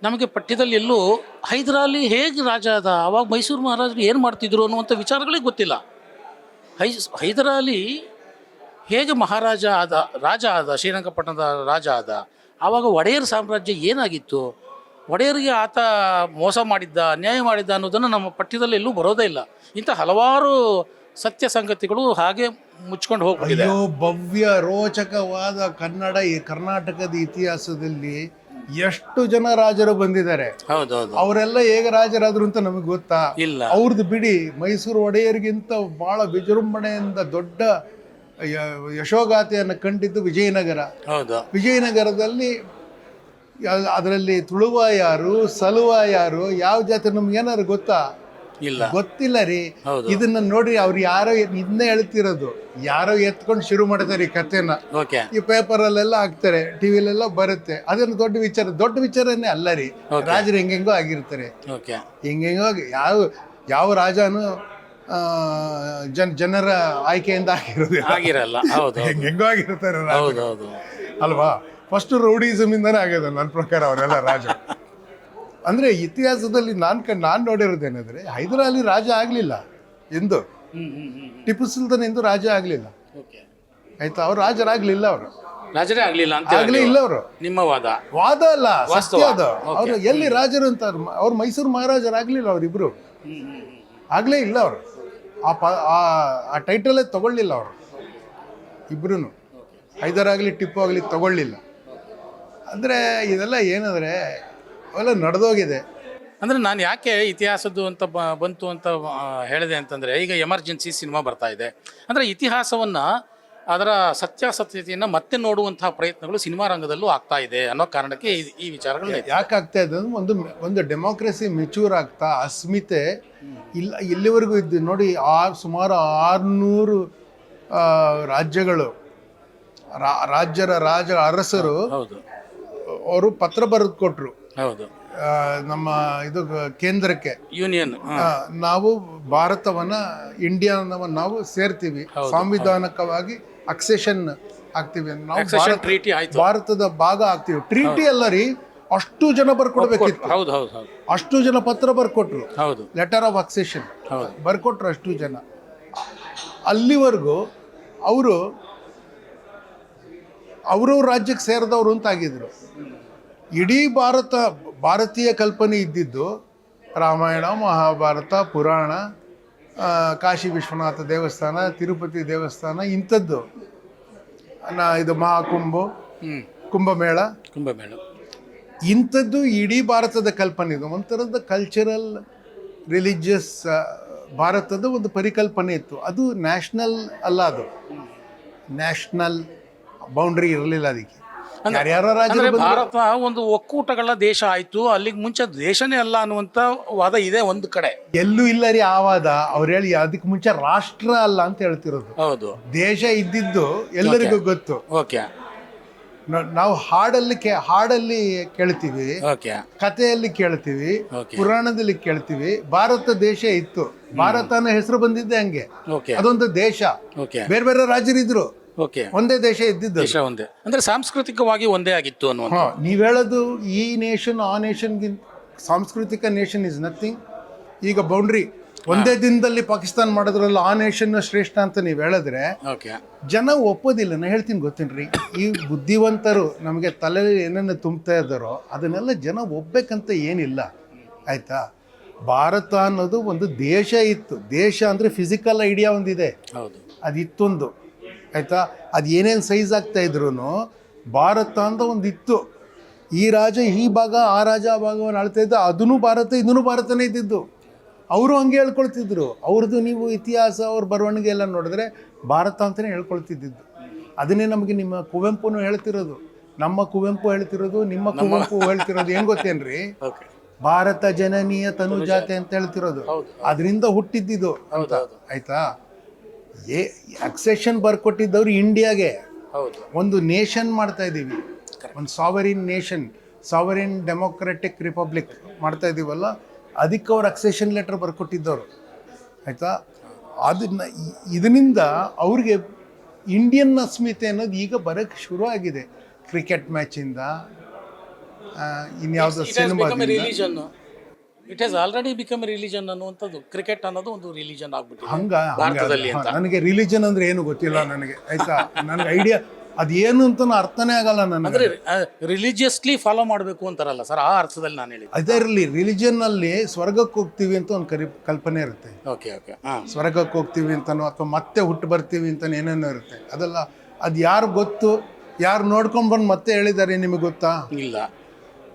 ನಮಗೆ ಪಠ್ಯದಲ್ಲಿ ಎಲ್ಲೂ ಹೈದರಾಲಿ ಹೇಗೆ ರಾಜ ಅದ ಅವಾಗ ಮೈಸೂರು ಮಹಾರಾಜರು ಏನು ಮಾಡ್ತಿದ್ರು ಅನ್ನುವಂಥ ವಿಚಾರಗಳಿಗೆ ಗೊತ್ತಿಲ್ಲ. ಹೈ, ಹೈದರಾಲಿ ಹೇಗೆ ಮಹಾರಾಜ ಆದ, ರಾಜ ಆದ, ಶ್ರೀರಂಗಪಟ್ಟಣದ ರಾಜ ಆದ? ಆವಾಗ ಒಡೆಯರ್ ಸಾಮ್ರಾಜ್ಯ ಏನಾಗಿತ್ತು? ಒಡೆಯರಿಗೆ ಆತ ಮೋಸ ಮಾಡಿದ್ದ, ಅನ್ಯಾಯ ಮಾಡಿದ್ದ ಅನ್ನೋದನ್ನು ನಮ್ಮ ಪಠ್ಯದಲ್ಲಿ ಎಲ್ಲೂ ಬರೋದೇ ಇಲ್ಲ. ಇಂಥ ಹಲವಾರು ಸತ್ಯ ಸಂಗತಿಗಳು ಹಾಗೆ ಮುಚ್ಕೊಂಡು ಹೋಗ್ಬಿಟ್ಟಿದೆ. ಭವ್ಯ ರೋಚಕವಾದ ಕನ್ನಡ, ಈ ಕರ್ನಾಟಕದ ಇತಿಹಾಸದಲ್ಲಿ ಎಷ್ಟು ಜನ ರಾಜರು ಬಂದಿದ್ದಾರೆ? ಅವರೆಲ್ಲ ಹೇಗೆ ರಾಜರಾದ್ರು ಅಂತ ನಮಗೆ ಗೊತ್ತಾ? ಇಲ್ಲ. ಅವ್ರದ್ದು ಬಿಡಿ ಮೈಸೂರು ಒಡೆಯರಿಗಿಂತ ಬಹಳ ವಿಜೃಂಭಣೆಯಿಂದ ದೊಡ್ಡ ಯಶೋಗಾಥೆಯನ್ನು ಕಂಡಿದ್ದು ವಿಜಯನಗರ. ಹೌದು. ವಿಜಯನಗರದಲ್ಲಿ ಅದರಲ್ಲಿ ತುಳುವ ಯಾರು ಸಲುವ ಯಾರು ಯಾವ ಜಾತಿ ನಮ್ಗೆ ಏನಾದ್ರು ಗೊತ್ತಾ? ಇಲ್ಲ. ಗೊತ್ತಿಲ್ಲ ರೀ. ಇದನ್ನ ನೋಡ್ರಿ ಅವ್ರು ಯಾರೋ ಇದನ್ನೇ ಹೇಳ್ತಿರೋದು. ಯಾರೋ ಎತ್ಕೊಂಡು ಶುರು ಮಾಡ್ತಾರೆ ಈ ಕಥೆನ. ಓಕೆ. ಈ ಪೇಪರಲ್ಲೆಲ್ಲ ಹಾಕ್ತಾರೆ ಟಿವಿಲೆಲ್ಲ ಬರುತ್ತೆ. ಅದೊಂದು ದೊಡ್ಡ ವಿಚಾರ. ದೊಡ್ಡ ವಿಚಾರನೇ ಅಲ್ಲ ರೀ. ರಾಜರು ಹೆಂಗೆಂಗೋ ಆಗಿರ್ತಾರೆ. ಓಕೆ. ಹಿಂಗೆಂಗೋ ಯಾವ ಯಾವ ರಾಜನು ಆ, ಜನ ಜನರ ಆಯ್ಕೆಯಿಂದ ಆಗಿರೋದು ಆಗಿರಲ್ಲ. ಹೌದು ಹೆಂಗೆಂಗೋ ಆಗಿರ್ತಾರೆ ರಾಜರು. ಹೌದು ಹೌದು. ಅಲ್ವಾ? ಫಸ್ಟ್ ರೌಡಿಸಮ್ ಇಂದಾನೆ ಆಗಿದೆ ನನ್ನ ಪ್ರಕಾರ ಅವರೆಲ್ಲ ರಾಜ ಅಂದ್ರೆ ಇತಿಹಾಸದಲ್ಲಿ ನಾನು ಕ ನಾನು ನೋಡಿರೋದೇನೆಂದರೆ ಹೈದರಾಲಿ ರಾಜ ಆಗಲಿಲ್ಲ ಎಂದು. ಟಿಪ್ಪು ಸುಲ್ತಾನ್ ಎಂದು ರಾಜ ಆಗಲಿಲ್ಲ. ಆಯ್ತಾ? ಅವ್ರು ರಾಜರಾಗಲಿಲ್ಲ ಅವರು. ರಾಜರೇ ಆಗಲಿಲ್ಲ ಅಂತ ಆಗಲೇ ಇಲ್ಲ ಅವರು. ನಿಮ್ಮ ವಾದ. ವಾದ ಅಲ್ಲ. ಸತ್ಯ ಅದು. ಅವರು ಎಲ್ಲಿ ರಾಜರು ಅಂತ ಅವ್ರು ಮೈಸೂರು ಮಹಾರಾಜರಾಗ್ಲಿಲ್ಲ ಅವರಿಬ್ರು ಆಗಲೇ ಇಲ್ಲ ಅವರು. ಆ ಪ ಆ- ಟೈಟಲೇ ತಗೊಳ್ಳಿಲ್ಲ ಅವರು. ಇಬ್ರು ಹೈದರಾಗಲಿ ಟಿಪ್ಪು ಆಗಲಿ ತಗೊಳ್ಳಿಲ್ಲ. ಅಂದರೆ ಇದೆಲ್ಲ ಏನಂದರೆ ಅವೆಲ್ಲ ನಡೆದೋಗಿದೆ. ಅಂದರೆ ನಾನು ಯಾಕೆ ಇತಿಹಾಸದ್ದು ಅಂತ ಬ- ಬಂತು ಅಂತ ಆ, ಹೇಳಿದೆ ಅಂತಂದರೆ ಈಗ ಎಮರ್ಜೆನ್ಸಿ ಸಿನಿಮಾ ಬರ್ತಾ ಇದೆ. ಅಂದರೆ ಇತಿಹಾಸವನ್ನು ಅದರ ಸತ್ಯಾಸತ್ಯತೆಯನ್ನು ಮತ್ತೆ ನೋಡುವಂತಹ ಪ್ರಯತ್ನಗಳು ಸಿನಿಮಾ ರಂಗದಲ್ಲೂ ಆಗ್ತಾ ಇದೆ ಅನ್ನೋ ಕಾರಣಕ್ಕೆ ಈ- ಈ ವಿಚಾರಗಳು ಯಾಕೆ ಆಗ್ತಾ ಇದೆ ಅಂದ್ರೆ ಒಂದು ಒಂದು ಡೆಮೋಕ್ರಸಿ ಮೆಚೂರ್ ಆಗ್ತಾ ಅಸ್ಮಿತೆ ಇಲ್ಲ ಇಲ್ಲಿವರೆಗೂ ಇದ್ದು ನೋಡಿ ಆರು ಸುಮಾರು ಆರುನೂರು ರಾಜ್ಯಗಳು ರಾ- ರಾಜ್ಯರ ರಾಜ ಅರಸರು ಹೌದು. ಅವರು ಪತ್ರ ಬರೆದು ಕೊಟ್ರು. ಹೌದು. ನಮ್ಮ ಇದು ಕೇಂದ್ರಕ್ಕೆ. ಯೂನಿಯನ್ ನಾವು ಭಾರತವನ್ನ ಇಂಡಿಯಾನವನ್ನ ನಾವು ಸೇರ್ತೀವಿ. ಸಾಂವಿಧಾನಿಕವಾಗಿ ಅಕ್ಸೆಷನ್ ಆಗ್ತೀವಿ. ನಾವು ಟ್ರೀಟಿ ಭಾರತದ ಭಾಗ ಆಗ್ತೀವಿ. ಟ್ರೀಟಿ ಅಲ್ಲ ರೀ ಅಷ್ಟು ಜನ ಬರ್ಕೊಡ್ಬೇಕಿತ್ತು. ಹೌದು ಹೌದು ಅಷ್ಟು ಜನ ಪತ್ರ ಬರ್ಕೊಟ್ರು. ಹೌದು. Letter of accession. ಬರ್ಕೊಟ್ರು ಅಷ್ಟು ಜನ. ಅಲ್ಲಿವರೆಗೂ ಅವರು ಅವರು ರಾಜ್ಯಕ್ಕೆ ಸೇರಿದವರು ಅಂತ ಆಗಿದ್ರು. ಇಡೀ ಭಾರತ ಭಾರತೀಯ ಕಲ್ಪನೆ ಇದ್ದಿದ್ದು ರಾಮಾಯಣ ಮಹಾಭಾರತ ಪುರಾಣ ಕಾಶಿ ವಿಶ್ವನಾಥ ದೇವಸ್ಥಾನ ತಿರುಪತಿ ದೇವಸ್ಥಾನ ಇಂಥದ್ದು. ನಾ ಇದು ಮಹಾಕುಂಭ ಕುಂಭಮೇಳ. ಕುಂಭಮೇಳ. ಇಂಥದ್ದು ಇಡೀ ಭಾರತದ ಕಲ್ಪನೆ ಇದು. ಒಂಥರದ ಕಲ್ಚರಲ್ ರಿಲಿಜಿಯಸ್ ಭಾರತದ ಒಂದು ಪರಿಕಲ್ಪನೆ ಇತ್ತು. ಅದು ನ್ಯಾಷನಲ್ ಅಲ್ಲ ಅದು. ನ್ಯಾಷನಲ್ ಬೌಂಡ್ರಿ ಇರಲಿಲ್ಲ ಅದಕ್ಕೆ. ಯಾರ್ಯಾರ ಅಂದ್ರೆ ಬಂದ್ರು- ಭಾರತ ಒಂದು ಒಕ್ಕೂಟಗಳ ದೇಶ ಆಯ್ತು ಅಲ್ಲಿಗೆ ಮುಂಚೆ ದೇಶನೇ ಅಲ್ಲ ಅನ್ನುವಂತ ವಾದ ಇದೆ ಒಂದು ಕಡೆ. ಎಲ್ಲೂ ಇಲ್ಲ ರೀ ಆವಾದ ಅವ್ರು ಹೇಳಿ ಅದಕ್ಕೆ ಮುಂಚೆ ರಾಷ್ಟ್ರ ಅಲ್ಲ ಅಂತ ಹೇಳ್ತಿರೋದು. ಹೌದು. ದೇಶ ಇದ್ದಿದ್ದು ಎಲ್ಲರಿಗೂ ಗೊತ್ತು. ಓಕೆ ನ- ನಾವು ಹಾಡಲ್ಲಿ ಕೇ ಹಾಡಲ್ಲಿ ಕೇಳ್ತೀವಿ. ಓಕೆ ಕಥೆಯಲ್ಲಿ ಕೇಳ್ತೀವಿ. Okay. ಪುರಾಣದಲ್ಲಿ ಕೇಳ್ತೀವಿ. ಭಾರತ ದೇಶ ಇತ್ತು. ಭಾರತ ಅನ್ನೋ ಹೆಸರು ಬಂದಿದ್ದೆ ಹಂಗೆ. ಓಕೆ ಅದೊಂದು ದೇಶ. ಓಕೆ ಬೇರೆ ಬೇರೆ ರಾಜ್ಯರಿದ್ರು. ಓಕೆ. ಒಂದೇ ದೇಶ ಇದ್ದಿದ್ದು ದೇಶ ಒಂದೇ. ಅಂದ್ರೆ ಸಾಂಸ್ಕೃತಿಕವಾಗಿ ಒಂದೇ ಆಗಿತ್ತು ಅನ್ನುವಂಥ ನೀವು ನೀವ್ ಹೇಳೋದು ಈ ನೇಷನ್ ಆ ನೇಷನ್ಗಿಂತ ಸಾಂಸ್ಕೃತಿಕ ನೇಷನ್ ಇಸ್ ನಥಿಂಗ್ ಈಗ ಬೌಂಡ್ರಿ ಒಂದೇ ದಿನದಲ್ಲಿ ಪಾಕಿಸ್ತಾನ ಮಾಡಿದ್ರಲ್ಲ ಆ ನೇಷನ್ ಶ್ರೇಷ್ಠ ಅಂತ ನೀವು ಹೇಳಿದ್ರೆ ಓಕೆ. ಜನ ಒಪ್ಪೋದಿಲ್ಲ. ನಾ ಹೇಳ್ತೀನಿ ಗೊತ್ತೇನ್ರಿ? ಈ ಬುದ್ಧಿವಂತರು ನಮಗೆ ತಲೆಯಲ್ಲಿ ಏನನ್ನು ತುಂಬ್ತಾ ಇದ್ದಾರೋ ಅದನ್ನೆಲ್ಲ ಜನ ಒಪ್ಪಬೇಕಂತ ಏನಿಲ್ಲ. ಆಯ್ತಾ? ಭಾರತ ಅನ್ನೋದು ಒಂದು ದೇಶ ಇತ್ತು. ದೇಶ ಅಂದರೆ ಫಿಸಿಕಲ್ ಐಡಿಯಾ ಒಂದಿದೆ. ಹೌದು. ಅದು ಇತ್ತೊಂದು ಆಯಿತಾ? ಅದು ಏನೇನು ಸೈಜ್ ಆಗ್ತಾ ಇದ್ರು ಭಾರತ ಅಂತ ಒಂದು ಇತ್ತು ಈ ರಾಜ ಈ ಭಾಗ ಆ ರಾಜ ಆ ಭಾಗವನ್ನು ಆಳ್ತಾ ಇದ್ದ ಅದೂ ಭಾರತ ಇದೂ ಭಾರತನೇ ಇದ್ದಿದ್ದು. ಅವರು ಹಂಗೆ ಹೇಳ್ಕೊಳ್ತಿದ್ರು. ಅವ್ರದ್ದು ನೀವು ಇತಿಹಾಸ ಅವ್ರ ಬರವಣಿಗೆ ಎಲ್ಲ ನೋಡಿದ್ರೆ ಭಾರತ ಅಂತಲೇ ಹೇಳ್ಕೊಳ್ತಿದ್ದಿದ್ದು. ಅದನ್ನೇ ನಮಗೆ ನಿಮ್ಮ ಕುವೆಂಪುನು ಹೇಳ್ತಿರೋದು. ನಮ್ಮ ಕುವೆಂಪು ಹೇಳ್ತಿರೋದು ನಿಮ್ಮ ಕುವೆಂಪು ಹೇಳ್ತಿರೋದು. ಏನು ಗೊತ್ತೇನ್ರಿ? ಭಾರತ ಜನನೀಯ ತನುಜಾತೆ ಅಂತ ಹೇಳ್ತಿರೋದು. ಅದರಿಂದ ಹುಟ್ಟಿದ್ದಿದ್ದು ಅಂತ. ಆಯ್ತಾ? ಏ ಅಕ್ಸೆಷನ್ ಬರ್ಕೊಟ್ಟಿದ್ದವ್ರು ಇಂಡಿಯಾಗೆ ಹೌದು. ಒಂದು ನೇಷನ್ ಮಾಡ್ತಾ ಇದ್ದೀವಿ ಒಂದು sovereign nation sovereign democratic republic ಮಾಡ್ತಾ ಇದ್ದೀವಲ್ಲ ಅದಕ್ಕೆ ಅವ್ರು ಅಕ್ಸೆಷನ್ ಲೆಟರ್ ಬರ್ಕೊಟ್ಟಿದ್ದವರು. ಆಯಿತಾ? ಅದನ್ನ ಇದರಿಂದ ಅವ್ರಿಗೆ ಇಂಡಿಯನ್ ಅಸ್ಮಿತೆ ಅನ್ನೋದು ಈಗ ಬರೋಕ್ಕೆ ಶುರು ಆಗಿದೆ. ಕ್ರಿಕೆಟ್ ಮ್ಯಾಚಿಂದ ಇನ್ಯಾವುದೋ cinema it has already become religion ಅನ್ನುವಂಥದ್ದು. ಕ್ರಿಕೆಟ್ ಅನ್ನೋದು ಒಂದು ರಿಲಿಜನ್ ಆಗ್ಬಿಟ್ಟಿದೆ. ಹಂಗ ಭಾರತದಲ್ಲಿ ಅಂತ. ನನಗೆ ರಿಲಿಜನ್ ಅಂದ್ರೆ ಏನು ಗೊತ್ತಿಲ್ಲ ನನಗೆ. ಆಯ್ತಾ? ನನಗೆ ಐಡಿಯಾ ಅದೇನು ಅಂತ ಅರ್ಥನೇ ಆಗಲ್ಲ ನನಗೆ. ಅಂದ್ರೆ ರಿಲಿಜಿಯಸ್ಲಿ ಫಾಲೋ ಮಾಡಬೇಕು ಅಂತಾರಲ್ಲ ಸರ್ ಆ ಅರ್ಥದಲ್ಲಿ ನಾನು ಹೇಳಿ ಅದೇ ಇರಲಿ ರಿಲಿಜನ್ ಅಲ್ಲಿ ಸ್ವರ್ಗಕ್ಕೆ ಹೋಗ್ತೀವಿ ಅಂತ ಒಂದು ಕರಿ ಕಲ್ಪನೆ ಇರುತ್ತೆ. ಓಕೆ ಓಕೆ ಹಾಂ. ಸ್ವರ್ಗಕ್ಕೆ ಹೋಗ್ತೀವಿ ಅಂತನೋ ಅಥವಾ ಮತ್ತೆ ಹುಟ್ಟು ಬರ್ತೀವಿ ಅಂತ ಏನೇನೋ ಇರುತ್ತೆ. ಅದೆಲ್ಲ ಅದು ಯಾರು ಗೊತ್ತು? ಯಾರು ನೋಡ್ಕೊಂಡ್ ಬಂದು ಮತ್ತೆ ಹೇಳಿದ್ದಾರೆ ನಿಮಗೆ ಗೊತ್ತಾ? ಇಲ್ಲ.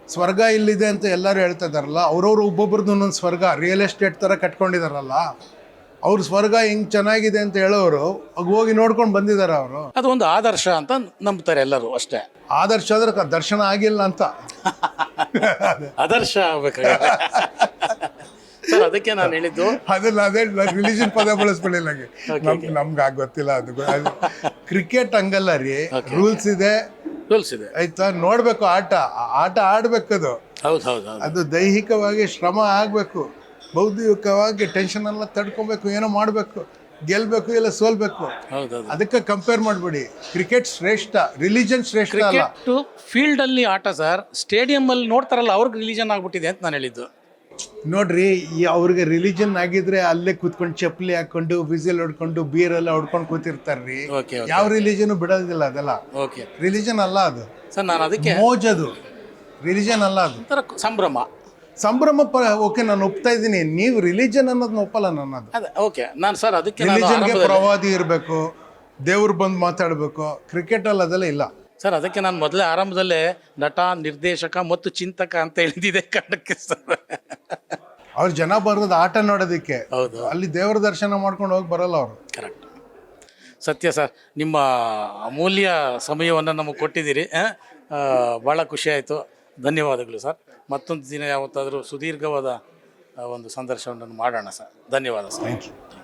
ಸ್ವರ್ಗ ಇಲ್ಲಿದೆ ಅಂತ ಎಲ್ಲರೂ ಹೇಳ್ತಾ ಇದಾರಲ್ಲ ಅವ್ರವ್ರು ಒಬ್ಬೊಬ್ರದ್ದು ಒಂದೊಂದು ಸ್ವರ್ಗ ರಿಯಲ್ ಎಸ್ಟೇಟ್ ಥರ ಕಟ್ಕೊಂಡಿದಾರಲ್ಲ ಅವ್ರ ಸ್ವರ್ಗ ಹೆಂಗ್ ಚೆನ್ನಾಗಿದೆ ಅಂತ ಹೇಳೋರು ಹೋಗಿ ನೋಡ್ಕೊಂಡು ಬಂದಿದ್ದಾರೆ ಅವರು. ಅದು ಒಂದು ಆದರ್ಶ ಅಂತ ನಂಬ್ತಾರೆ ಎಲ್ಲರೂ ಅಷ್ಟೇ. ಆದರ್ಶ ಆದ್ರೆ ಕ- ದರ್ಶನ ಆಗಿಲ್ಲ ಅಂತ. (laughs) ಆದರ್ಶ ಸರ್ ಅದಕ್ಕೆ ನಾನು ಹೇಳಿದ್ದು. ಅದನ್ನ ಅದೇ ರಿಲಿಜನ್ ಪದ ಬಳಸ್ಕೊಳ್ಳಿ ನಮ್ಗೆ ನಮ್ಗೆ ಆಗ ಗೊತ್ತಿಲ್ಲ ಅದು. ಕ್ರಿಕೆಟ್ ಹಂಗಲ್ಲ ರೀ ರೂಲ್ಸ್ ಇದೆ. ರೂಲ್ಸ್ ಇದೆ ಆಯ್ತಾ? ನೋಡ್ಬೇಕು ಆಟ. ಆಟ ಆಡ್ಬೇಕದು ಅದು. ಹೌದು ಹೌದು ಅದು ದೈಹಿಕವಾಗಿ ಶ್ರಮ ಆಗಬೇಕು. ಬೌದ್ಧಿಕವಾಗಿ ಟೆನ್ಷನ್ ಎಲ್ಲ ತಡ್ಕೊಬೇಕು ಏನೋ ಮಾಡಬೇಕು. ಗೆಲ್ಬೇಕು ಇಲ್ಲ ಸೋಲ್ಬೇಕು. ಹೌದು ಹೌದು. ಅದಕ್ಕೆ ಕಂಪೇರ್ ಮಾಡಬೇಡಿ. ಕ್ರಿಕೆಟ್ ಶ್ರೇಷ್ಠ ರಿಲಿಜನ್ ಶ್ರೇಷ್ಠ ಅಲ್ಲ. ಕ್ರಿಕೆಟ್ ಫೀಲ್ಡ್ ಅಲ್ಲಿ ಆಟ ಸರ್ ಸ್ಟೇಡಿಯಂ ಅಲ್ಲಿ ನೋಡ್ತಾರಲ್ಲ ಅವ್ರಿಗೆ ರಿಲಿಜನ್ ಆಗ್ಬಿಟ್ಟಿದೆ ಅಂತ ನಾನು ಹೇಳಿದ್ದು. ನೋಡ್ರಿ ಈ ಅವ್ರಿಗೆ ರಿಲಿಜನ್ ಆಗಿದ್ರೆ ಅಲ್ಲೇ ಕೂತ್ಕೊಂಡು ಚಪ್ಪಲಿ ಹಾಕೊಂಡು ವಿಸಿಲ್ ಹೊಡ್ಕೊಂಡು ಬೀರ್ ಎಲ್ಲ ಹೊಡ್ಕೊಂಡು ಕೂತಿರ್ತಾರ್ರಿ. ಓಕೆ ಯಾವ ರಿಲಿಜನ್ ಬಿಡೋದಿಲ್ಲ ಅದೆಲ್ಲ. ಓಕೆ ರಿಲಿಜನ್ ಅಲ್ಲ ಅದು. ಸರ್ ನಾನು ಅದಕ್ಕೆ ಮೋಜದು. ರಿಲಿಜನ್ ಅಲ್ಲ ಅದು. ಒಂಥರ ಸಂಭ್ರಮ. ಸಂಭ್ರಮ ಪ ಓಕೆ ನಾನು ಒಪ್ತಾ ಇದ್ದೀನಿ. ನೀವು ರಿಲಿಜನ್ ಅನ್ನೋದನ್ನ ಒಪ್ಪಲ್ಲ ಅದೇ. ಓಕೆ ನಾನು ಸರ್ ಅದಕ್ಕೆ ನಾನು ರಿಲಿಜನ್ಗೆ ಆರಂಭದಲ್ಲಿ- ಪ್ರವಾದಿ ಇರಬೇಕು ದೇವ್ರು ಬಂದು ಮಾತಾಡಬೇಕು ಕ್ರಿಕೆಟಲ್ಲಿ ಅದೆಲ್ಲ ಇಲ್ಲ. ಸರ್ ಅದಕ್ಕೆ ನಾನು ಮೊದಲೇ ಆರಂಭದಲ್ಲೇ ನಟ ನಿರ್ದೇಶಕ ಮತ್ತು ಚಿಂತಕ ಅಂತ ಹೇಳಿದ್ದಿದೆ ಕಾರಣಕ್ಕೆ ಸರ್. ಅವ್ರು ಜನ ಬರೋದು ಆಟ ನೋಡೋದಕ್ಕೆ. ಹೌದು. ಅಲ್ಲಿ ದೇವರ ದರ್ಶನ ಮಾಡ್ಕೊಂಡು ಹೋಗಿ ಬರಲ್ಲ ಅವರು. ಕರೆಕ್ಟ್ ಸತ್ಯ ಸರ್ ನಿಮ್ಮ ಅಮೂಲ್ಯ ಸಮಯವನ್ನು ನಮಗೆ ಕೊಟ್ಟಿದ್ದೀರಿ ಆ, ಆ, ಭಾಳ ಖುಷಿ ಆಯಿತು. ಧನ್ಯವಾದಗಳು ಸರ್. ಮತ್ತೊಂದು ದಿನ ಯಾವತ್ತಾದರೂ ಸುದೀರ್ಘವಾದ ಆ, ಒಂದು ಸಂದರ್ಶನವನ್ನು ಮಾಡೋಣ ಸರ್. ಧನ್ಯವಾದ ಸರ್. Thank you